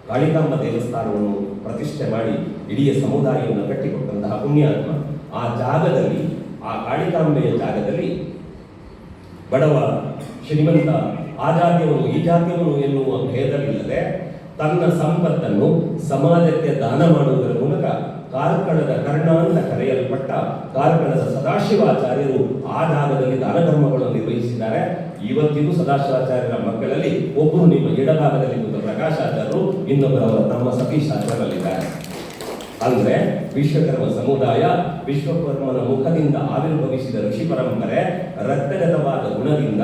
ಕಾಳಿಕಾಂಬ ದೇವಸ್ಥಾನವನ್ನು ಪ್ರತಿಷ್ಠೆ ಮಾಡಿ ಇಡೀ ಸಮುದಾಯವನ್ನು ಕಟ್ಟಿಕೊಟ್ಟಂತಹ ಪುಣ್ಯಾತ್ಮ. ಆ ಜಾಗದಲ್ಲಿ, ಆ ಕಾಳಿಕಾಂಬೆಯ ಜಾಗದಲ್ಲಿ ಬಡವ ಶ್ರೀಮಂತ ಆ ಜಾತಿಯವನು, ಈ ಜಾತಿಯವನು ಎನ್ನುವ ಭೇದವಿಲ್ಲದೆ ತನ್ನ ಸಂಪತ್ತನ್ನು ಸಮಾಜಕ್ಕೆ ದಾನ ಮಾಡುವುದರ ಮೂಲಕ ಕಾರ್ಕಳದ ಕರ್ಣ ಅಂತ ಕರೆಯಲ್ಪಟ್ಟ ಕಾರ್ಕಳದ ಸದಾಶಿವಾಚಾರ್ಯರು ಆ ಜಾಗದಲ್ಲಿ ದಾನ ಕರ್ಮಗಳನ್ನು ನಿರ್ವಹಿಸಿದ್ದಾರೆ. ಇವತ್ತಿಗೂ ಸದಾಶಿವಾಚಾರ್ಯರ ಮಕ್ಕಳಲ್ಲಿ ಒಬ್ಬರು ನಿಮ್ಮ ಎಡಭಾಗದಲ್ಲಿ ಒಂದು ಪ್ರಕಾಶಾಚಾರ್ಯರು, ಇನ್ನೊಬ್ಬರು ಅವರ ತಮ್ಮ ಸತೀಶ್ ಆಚಾರ್ಯರಲ್ಲಿದ್ದಾರೆ ಅಂದ್ರೆ ವಿಶ್ವಕರ್ಮ ಸಮುದಾಯ ವಿಶ್ವಕರ್ಮನ ಮುಖದಿಂದ ಆವಿರ್ಭವಿಸಿದ ಋಷಿ ಪರಂಪರೆ ರಕ್ತಗತವಾದ ಗುಣದಿಂದ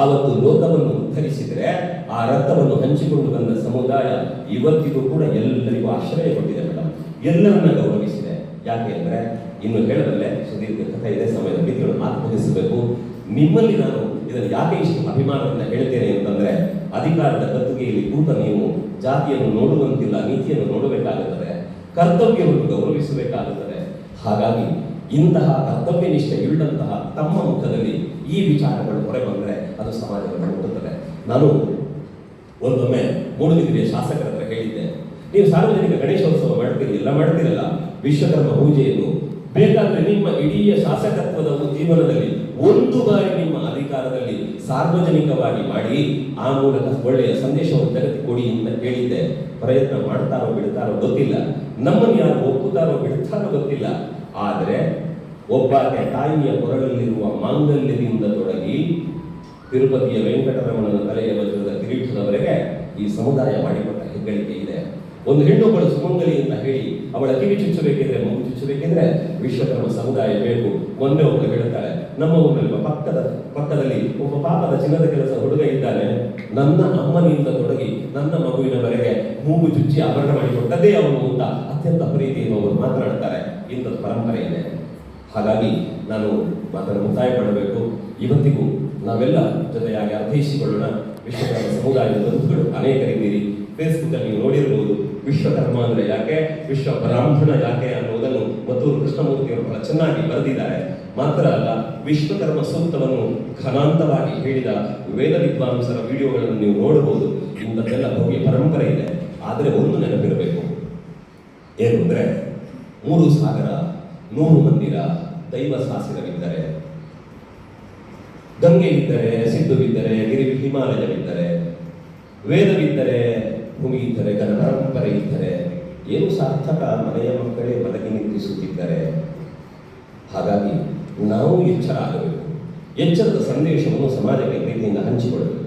ಆವತ್ತು ಲೋಕವನ್ನು ಉದ್ಧರಿಸಿದರೆ ಆ ರಕ್ತವನ್ನು ಹಂಚಿಕೊಂಡು ಬಂದ ಸಮುದಾಯ ಇವತ್ತಿಗೂ ಕೂಡ ಎಲ್ಲರಿಗೂ ಆಶ್ರಯ ಕೊಟ್ಟಿದೆ ಮೇಡಮ್ ಎಲ್ಲರನ್ನ ಗೌರವಿಸಿದೆ. ಯಾಕೆ ಅಂದ್ರೆ ಇನ್ನು ಹೇಳದಲ್ಲೇ ಸುದೀರ್ಘ ಕಥೆ ಇದೆ ಸಮಯದ ಮಿತಿಗಳು ಆತ್ಮಹರಿಸಬೇಕು ನಿಮ್ಮಲ್ಲಿ ನಾನು ಇದನ್ನು ಯಾಕೆ ಇಷ್ಟು ಅಭಿಮಾನದಿಂದ ಹೇಳ್ತೇನೆ ಅಂತಂದ್ರೆ, ಅಧಿಕಾರದ ಕತ್ತುಗೆಯಲ್ಲಿ ಕೂತ ನೀವು ಜಾತಿಯನ್ನು ನೋಡುವಂತಿಲ್ಲ, ನೀತಿಯನ್ನು ನೋಡಬೇಕಾಗುತ್ತದೆ ಕರ್ತವ್ಯವನ್ನು ಗೌರವಿಸಬೇಕಾಗುತ್ತದೆ. ಹಾಗಾಗಿ ಇಂತಹ ಕರ್ತವ್ಯ ನಿಷ್ಠೆ ಇಳ್ಳಂತಹ ತಮ್ಮ ಮುಖದಲ್ಲಿ ಈ ವಿಚಾರಗಳು ಹೊರ ಬಂದರೆ ಅದು ಸಮಾಜವನ್ನು ಮುಟ್ಟುತ್ತದೆ. ನಾನು ಒಂದೊಮ್ಮೆ ಮೂಡುಬಿದಿರೆಯ ಶಾಸಕರ ಹತ್ರ ಹೇಳಿದ್ದೆ. ನೀವು ಸಾರ್ವಜನಿಕ ಗಣೇಶೋತ್ಸವ ಮಾಡ್ತೀರಿ, ಎಲ್ಲ ಮಾಡ್ತೀರಲ್ಲ, ವಿಶ್ವಕರ್ಮ ಪೂಜೆಯನ್ನು, ಬೇಕಾದ್ರೆ ನಿಮ್ಮ ಇಡೀ ಶಾಸಕತ್ವದ ಜೀವನದಲ್ಲಿ ಒಂದು ಬಾರಿ ನಿಮ್ಮ ಅಧಿಕಾರದಲ್ಲಿ ಸಾರ್ವಜನಿಕವಾಗಿ ಮಾಡಿ, ಆ ಮೂಲಕ ಒಳ್ಳೆಯ ಸಂದೇಶವನ್ನು ಜಗತ್ತಿ ಕೊಡಿ ಅಂತ ಹೇಳಿದ್ದೆ. ಪ್ರಯತ್ನ ಮಾಡ್ತಾರೋ ಬಿಡ್ತಾರೋ ಗೊತ್ತಿಲ್ಲ. ನಮ್ಮನ್ನು ಯಾರು ಒಪ್ಪುತ್ತಾರೋ ಬಿಡ್ತಾರೋ ಗೊತ್ತಿಲ್ಲ. ಆದರೆ, ಒಬ್ಬಾಕೆ ತಾಯಿಯ ಕೊರಳಲ್ಲಿರುವ ಮಾಂಗಲ್ಯದಿಂದ ತೊಡಗಿ, ತಿರುಪತಿಯ ವೆಂಕಟರಮಣನ ತಲೆಯ ವಜ್ರದ ಕಿರೀಟದವರೆಗೆ ಈ ಸಮುದಾಯ ಮಾಡಿಕೊಟ್ಟ ಹೆಗ್ಗಳಿಕೆ ಒಂದು ಹೆಣ್ಣು ಒಬ್ಬಳು ಸುಮಂಗಲಿ ಅಂತ ಹೇಳಿ ಅವಳ ಕಿವಿ ಚುಚ್ಚಬೇಕೆಂದ್ರೆ ಮಗು ಚುಚ್ಚಬೇಕೆಂದ್ರೆ ವಿಶ್ವಕರ್ಮ ಸಮುದಾಯ ಬೇಕು ಮೊನ್ನೆ ಒಬ್ಬರು ಹೇಳುತ್ತಾಳೆ ನಮ್ಮ ಊರಲ್ಲಿ ಪಕ್ಕದ, ಪಕ್ಕದಲ್ಲಿ ಒಬ್ಬ ಪಾಪದ ಚಿನ್ನದ ಕೆಲಸ ಹುಡುಗ ಇದ್ದಾನೆ. ನನ್ನ ಅಮ್ಮನಿಂದ ತೊಡಗಿ ನನ್ನ ಮಗುವಿನವರೆಗೆ ಮೂಗು ಚುಚ್ಚಿ ಆಭರಣ ಮಾಡಿಕೊಟ್ಟದೇ ಅವನು ಅಂತ ಅತ್ಯಂತ ಪ್ರೀತಿಯನ್ನು ಅವರು ಮಾತನಾಡುತ್ತಾರೆ. ಇಂಥದ್ದು ಪರಂಪರೆ ಇದೆ. ಹಾಗಾಗಿ ನಾನು ಮಾತನ್ನು ಮುಕ್ತಾಯ ಮಾಡಬೇಕು ಇವತ್ತಿಗೂ ನಾವೆಲ್ಲ ಜೊತೆಯಾಗಿ ಅರ್ಥೈಸಿಕೊಳ್ಳೋಣ. ವಿಶ್ವಕರ್ಮ ಸಮುದಾಯದ ಬಂಧುಗಳು ಅನೇಕರಿದ್ದೀರಿ. ಫೇಸ್ಬುಕ್ ಅಲ್ಲಿ ನೋಡಿರಬಹುದು ವಿಶ್ವಕರ್ಮ ಅಂದ್ರೆ ಯಾಕೆ? ವಿಶ್ವ ಬ್ರಾಹ್ಮಣ ಯಾಕೆ ಅನ್ನುವುದನ್ನು ಮತ್ತೂರು ಕೃಷ್ಣಮೂರ್ತಿಯವರು ಬಹಳ ಚೆನ್ನಾಗಿ ಬರೆದಿದ್ದಾರೆ. ಮಾತ್ರ ಅಲ್ಲ ವಿಶ್ವಕರ್ಮ ಸೂಕ್ತವನ್ನು ಘನಾಂತವಾಗಿ ಹೇಳಿದ ವೇದ ವಿದ್ವಾಂಸರ ವಿಡಿಯೋಗಳನ್ನು ನೀವು ನೋಡಬಹುದು. ಇಂಥದ್ದೆಲ್ಲ ಭವ್ಯ ಪರಂಪರೆ ಇದೆ. ಆದರೆ ಒಂದು ನೆನಪಿರಬೇಕು. ಏನು ಅಂದ್ರೆ, ಮೂರು ಸಾಗರ, ನೂರು ಮಂದಿರ, ದೈವ ಸಾಸಿರವಿದ್ದರೆ ಗಂಗೆ ಇದ್ದರೆ ಸಿದ್ಧುವಿದ್ದರೆ ಗಿರಿ ಹಿಮಾಲಯವಿದ್ದರೆ, ವೇದವಿದ್ದರೆ ಭೂಮಿ ಇದ್ದರೆ ಬರೆಯುತ್ತಾರೆ. ಏನು ಸಾರ್ಥಕ ಮನೆಯ ಮಕ್ಕಳೇ ಮಲಗಿ ನಿಂತಿಸುತ್ತಿದ್ದಾರೆ. ಹಾಗಾಗಿ ನಾವು ಎಚ್ಚರ ಆಗಬೇಕು ಎಚ್ಚರದ ಸಂದೇಶವನ್ನು ಸಮಾಜಕ್ಕೆ ಪ್ರೀತಿಯಿಂದ ಹಂಚಿಕೊಳ್ಳಬೇಕು.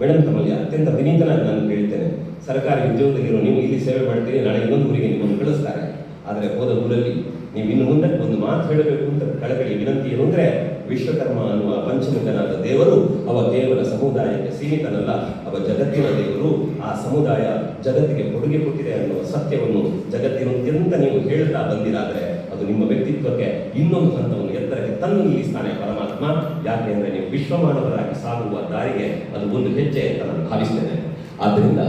ಮೇಡಮ್ ತಮ್ಮಲ್ಲಿ ಅತ್ಯಂತ ವಿನೀತನಾಗಿ ನಾನು ಕೇಳ್ತೇನೆ. ಸರ್ಕಾರಿ ಉದ್ಯೋಗದಲ್ಲಿರೋ ನೀವು ಇಲ್ಲಿ ಸೇವೆ ಮಾಡ್ತೀರಿ, ನಾಳೆ ಇನ್ನೊಂದು ಊರಿಗೆ ನಿಮ್ಮನ್ನು ಕಳಿಸ್ತಾರೆ. ಆದರೆ ಹೋದ ಊರಲ್ಲಿ ನೀವು ಇನ್ನು ಮುಂದೆ ಒಂದು ಮಾತು ಹೇಳಬೇಕು ಅಂತ ಕಳಕಳಿ ವಿನಂತಿ ಏನು ಅಂದರೆ, ವಿಶ್ವಕರ್ಮ ಅನ್ನುವ ಪಂಚಮುಖನಾದ ದೇವರು ಅವ ದೇವರ ಸಮುದಾಯಕ್ಕೆ ಸೀಮಿತನಲ್ಲ, ಅವ ಜಗತ್ತಿನ ದೇವರು ಆ ಸಮುದಾಯ ಜಗತ್ತಿಗೆ ಕೊಡುಗೆ ಕೊಟ್ಟಿದೆ ಅನ್ನುವ ಸತ್ಯವನ್ನು ಜಗತ್ತಿನಂತ ನೀವು ಹೇಳ್ತಾ ಬಂದಿರಾದರೆ ಅದು ನಿಮ್ಮ ವ್ಯಕ್ತಿತ್ವಕ್ಕೆ ಇನ್ನೊಂದು ಹಂತವನ್ನು ಎತ್ತರಕ್ಕೆ ತಂದು ನಿಲ್ಲಿಸ್ತಾನೆ ಪರಮಾತ್ಮ. ಯಾಕೆ ಅಂದ್ರೆ ನೀವು ವಿಶ್ವಮಾನವರಾಗಿ ಸಾಗುವ ದಾರಿಗೆ ಅದು ಒಂದು ಹೆಜ್ಜೆ ಅಂತ ನಾನು ಭಾವಿಸ್ತೇನೆ. ಆದ್ದರಿಂದ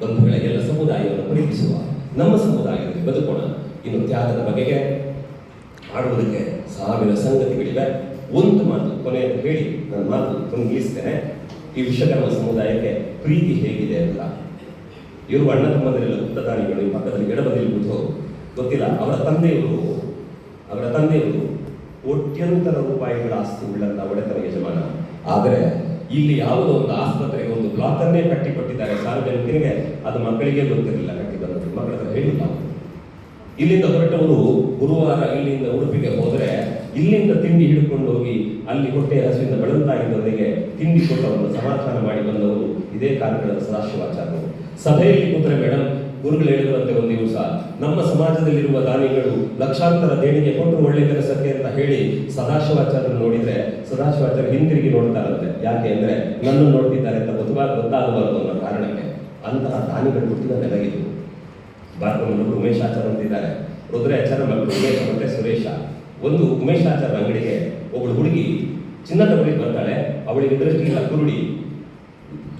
ಬಂಧುಗಳ ಎಲ್ಲ ಸಮುದಾಯವನ್ನು ಪ್ರೀತಿಸುವ, ನಮ್ಮ ಸಮುದಾಯದಲ್ಲಿ ಬದುಕೋಣ. ಇನ್ನು ತ್ಯಾಗದ ಬಗೆಗೆ ಆಡುವುದಕ್ಕೆ ಸಾವಿರ ಸಂಗತಿಗಳಿವೆ. ಒಂದು ಮಾತು ಕೊನೆಯನ್ನು ಹೇಳಿ ನನ್ನ ಮಾತು ನಿಲ್ಲಿಸ್ತೇನೆ ಈ ವಿಶ್ವಕರ್ಮ ಸಮುದಾಯಕ್ಕೆ ಪ್ರೀತಿ ಹೇಗಿದೆ ಅಂತ. ಇವರು ಅಣ್ಣ ತಮ್ಮಂದರೆಲ್ಲ ಗುಪ್ತದಾನಿಗಳು ಈ ಪಕ್ಕದಲ್ಲಿ ಎಡಬದಿಯಲ್ಲಿ ಕೂತವರು ಗೊತ್ತಿಲ್ಲ, ಅವರ ತಂದೆಯವರು ಅವರ ತಂದೆಯವರು ಕೋಟ್ಯಂತರ ರೂಪಾಯಿಗಳ ಆಸ್ತಿ ಉಳ್ಳಂತ ಒಡೆತನ ಯಜಮಾನ. ಆದರೆ ಇಲ್ಲಿ ಯಾವುದೋ ಒಂದು ಆಸ್ಪತ್ರೆಗೆ ಒಂದು ಬ್ಲಾಕ್ ಅನ್ನೇ ಕಟ್ಟಿಕೊಟ್ಟಿದ್ದಾರೆ ಸಾರ್ವಜನಿಕರಿಗೆ ಅದು ಮಕ್ಕಳಿಗೆ ಗೊತ್ತಿರಲಿಲ್ಲ ಕಟ್ಟಿದ್ದದ್ದು. ಮಕ್ಕಳ ಹತ್ರ ಹೇಳಿಲ್ಲ ಇಲ್ಲಿಂದ ಹೊರಟವರು ಗುರುವಾರ ಇಲ್ಲಿಂದ ಉಡುಪಿಗೆ ಹೋದರೆ ಇಲ್ಲಿಂದ ತಿಂಡಿ ಹಿಡ್ಕೊಂಡು ಹೋಗಿ ಅಲ್ಲಿ ಹೊಟ್ಟೆ ಹಸುವಿಂದ ಬಳಲ್ತಾ ಇದ್ದವರಿಗೆ ತಿಂಡಿ ಕೊಟ್ಟವನ್ನು ಸಮಾಧಾನ ಮಾಡಿ ಬಂದವರು. ಇದೇ ಕಾರ್ಕಳದ ಸದಾಶಿವಾಚಾರ್ಯರು ಸಭೆಯಲ್ಲಿ ಕೂತ್ರೆ ಮೇಡಮ್ ಗುರುಗಳು ಹೇಳಿದ್ರಂತೆ ಒಂದು ದಿವಸ, ನಮ್ಮ ಸಮಾಜದಲ್ಲಿರುವ ದಾನಿಗಳು ಲಕ್ಷಾಂತರ ದೇಣಿಗೆ ಕೊಟ್ಟು ಒಳ್ಳೆ ಕೆಲಸಕ್ಕೆ ಅಂತ ಹೇಳಿ ಸದಾಶಿವಾಚಾರ್ಯರು ನೋಡಿದ್ರೆ ಸದಾಶಿವಾಚಾರ್ಯ ನೋಡ್ತಾ ನೋಡ್ತಾರಂತೆ ಯಾಕೆ ಅಂದ್ರೆ ನನ್ನನ್ನು ನೋಡ್ತಿದ್ದಾರೆ ಅಂತ ಗೊತ್ತಾಗ ಗೊತ್ತಾಗಬಾರದು ಅನ್ನೋ ಕಾರಣಕ್ಕೆ. ಅಂತಹ ದಾನಿಗಳು ಹುಟ್ಟಿದ ನೆಲಗಿದ್ದು ಭಾರತವನ್ನು ಉಮೇಶಾಚಾರ್ಯ ಅಂತಿದ್ದಾರೆ. ರುದ್ರಾಚಾರ ಮಗಳು ಉಮೇಶ ಮತ್ತೆ ಸುರೇಶ. ಒಂದು ಉಮೇಶಾಚಾರ್ಯ ಅಂಗಡಿಗೆ ಒಬ್ಬಳು ಹುಡುಗಿ ಚಿನ್ನದ ಬಳಿ ಬರ್ತಾಳೆ, ಅವಳಿಗೆ ದೃಷ್ಟಿ ಇಲ್ಲ ಕುರುಡಿ.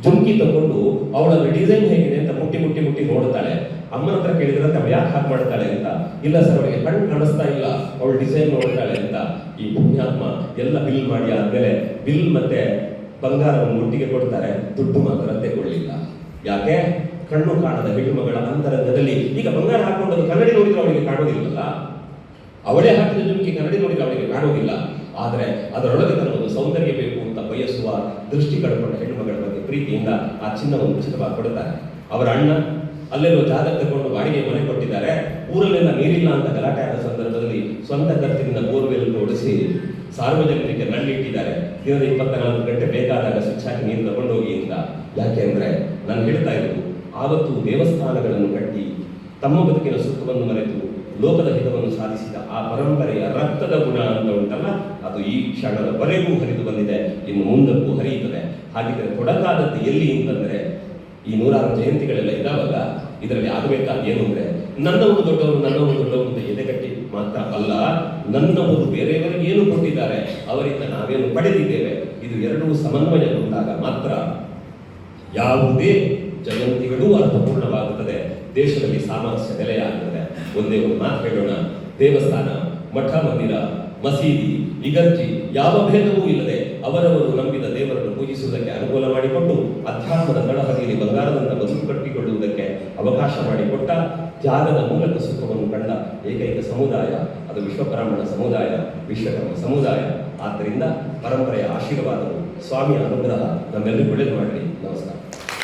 ಜುಮ್ಕಿ ತಗೊಂಡು ಅವಳ ಡಿಸೈನ್ ಹೇಗಿದೆ ಅಂತ ಮುಟ್ಟಿ ಮುಟ್ಟಿ ಮುಟ್ಟಿ ನೋಡ್ತಾಳೆ ಅಮ್ಮನ ಹತ್ರ ಕೇಳಿದ್ರೆ ಅವಳು ಯಾಕೆ ಹಾಗೆ ಮಾಡ್ತಾಳೆ ಅಂತ. ಇಲ್ಲ ಸರ್, ಅವಳಿಗೆ ಕಣ್ಣು ಕಾಣಿಸ್ತಾ ಇಲ್ಲ. ಅವಳು ಡಿಸೈನ್ ನೋಡ್ತಾಳೆ ಅಂತ. ಈ ಪುಣ್ಯಾತ್ಮ ಎಲ್ಲ ಬಿಲ್ ಮಾಡಿ ಆದ್ಮೇಲೆ ಬಿಲ್ ಮತ್ತೆ ಬಂಗಾರವನ್ನು ಮುಟ್ಟಿಗೆ ಕೊಡ್ತಾರೆ. ದುಡ್ಡು ಮಾತ್ರ ತೆಗೊಳ್ಳಿಲ್ಲ. ಯಾಕೆ? ಕಣ್ಣು ಕಾಣದ ಹೆಣ್ಣು ಮಗಳ ಅಂತರಂಗದಲ್ಲಿ ಈಗ ಬಂಗಾರ ಹಾಕೊಂಡು ಕನ್ನಡಿ ನೋಡಿದ್ರೆ ಅವಳಿಗೆ ಕಾಣೋದಿಲ್ಲಲ್ಲ ಅವಳೇ ಹಾಕಿದ ಜುಮ್ಕಿ ಕನ್ನಡಿ ನೋಡಿದ್ರೆ ಅವಳಿಗೆ ಕಾಣೋದಿಲ್ಲ. ಆದರೆ ಅದರೊಳಗೆ ತನ್ನ ಒಂದು ಸೌಂದರ್ಯ ಬೇಕು ಅಂತ ಬಯಸುವ ದೃಷ್ಟಿ ಕಳ್ಕೊಂಡ ಹೆಣ್ಣು ಪ್ರೀತಿಯಿಂದ ಆ ಚಿನ್ನವನ್ನು ಉಚಿತವಾಗಿ ಕೊಡುತ್ತಾರೆ. ಅವರ ಅಣ್ಣ ಅಲ್ಲೆಲ್ಲೋ ಜಾಗ ತಗೊಂಡು ಬಾಡಿಗೆ ಮನೆ ಕೊಟ್ಟಿದ್ದಾರೆ. ಊರಲ್ಲೆಲ್ಲ ನೀರಿಲ್ಲ ಅಂತ ಗಲಾಟೆ ಆದ ಸಂದರ್ಭದಲ್ಲಿ ಸ್ವಂತ ಖರ್ಚಿನಿಂದ ಬೋರ್ವೆಲ್ ಓಡಿಸಿ ಸಾರ್ವಜನಿಕರಿಗೆ ನಲ್ಲಿ ಇಟ್ಟಿದ್ದಾರೆ. ದಿನದ ಇಪ್ಪತ್ತನಾಲ್ಕು ಗಂಟೆ ಬೇಕಾದಾಗ ಸ್ವಿಚ್ ಹಾಕಿ ನೀರು ತಗೊಂಡೋಗಿ ಅಂತ. ಯಾಕೆ ಅಂದ್ರೆ ನಾನು ಹೇಳ್ತಾ ಇರೋದು, ಆವತ್ತು ದೇವಸ್ಥಾನಗಳನ್ನು ಕಟ್ಟಿ ತಮ್ಮ ಬದುಕಿನ ಸುಖವನ್ನು ಮರೆತು ಲೋಕದ ಹಿತವನ್ನು ಸಾಧಿಸಿದ ಆ ಪರಂಪರೆಯ ರಕ್ತದ ಗುಣ ಅಂತ ಉಂಟಲ್ಲ, ಅದು ಈ ಕ್ಷಣದವರೆಗೂ ಹರಿದು ಬಂದಿದೆ, ಇನ್ನು ಮುಂದಕ್ಕೂ ಹರಿಯುತ್ತದೆ. ಹಾಗಿದ್ರೆ ತೊಡಕಾದದ್ದು ಎಲ್ಲಿ ಅಂತಂದ್ರೆ, ಈ ನೂರಾರು ಜಯಂತಿಗಳೆಲ್ಲ ಇದಾವಲ್ಲ ಇದರಲ್ಲಿ ಆಗಬೇಕಾದ ಏನು ಅಂದ್ರೆ ನನ್ನವರು ದೊಡ್ಡವರು ನನ್ನವರು ದೊಡ್ಡವರು ಅಂತ ಎದೆಗಟ್ಟಿ ಮಾತ್ರ ಅಲ್ಲ ನನ್ನವರು ಬೇರೆಯವರಿಗೆ ಏನು ಕೊಟ್ಟಿದ್ದಾರೆ, ಅವರಿಂದ ನಾವೇನು ಪಡೆದಿದ್ದೇವೆ, ಇದು ಎರಡೂ ಸಮನ್ವಯಗೊಂಡಾಗ ಮಾತ್ರ ಯಾವುದೇ ಜಯಂತಿಗಳೂ ಅರ್ಥಪೂರ್ಣವಾಗುತ್ತದೆ. ದೇಶದಲ್ಲಿ ಸಾಮರಸ್ಯ ನೆಲೆಯಾಗುತ್ತದೆ ಒಂದೇ ಒಂದು ಮಾತು ಹೇಳೋಣ. ದೇವಸ್ಥಾನ ಮಠ ಮಂದಿರ ಮಸೀದಿ, ಇಗರ್ಜಿ ಯಾವ ಭೇದವೂ ಇಲ್ಲದೆ ಅವರವರು ನಂಬಿದ ದೇವರನ್ನು ಪೂಜಿಸುವುದಕ್ಕೆ ಅನುಕೂಲ ಮಾಡಿಕೊಟ್ಟು ಅಧ್ಯಾತ್ಮದ ತಳಹದಿಯಲ್ಲಿ ಬಂಗಾರದಂತ ಬದುಕು ಕಟ್ಟಿಕೊಳ್ಳುವುದಕ್ಕೆ ಅವಕಾಶ ಮಾಡಿಕೊಟ್ಟ ಜಾಗದ ಮೂಲಕ ಸುಖವನ್ನು ಕಂಡ ಏಕೈಕ ಸಮುದಾಯ, ಅದು ವಿಶ್ವಬ್ರಾಹ್ಮಣ ಸಮುದಾಯ, ವಿಶ್ವಕರ್ಮ ಸಮುದಾಯ. ಆದ್ದರಿಂದ ಪರಂಪರೆಯ ಆಶೀರ್ವಾದವು, ಸ್ವಾಮಿಯ ಅನುಗ್ರಹ ನಮ್ಮೆಲ್ಲರಿಗೂ ಒಳ್ಳೆಯದು ಮಾಡಲಿ ನಮಸ್ಕಾರ.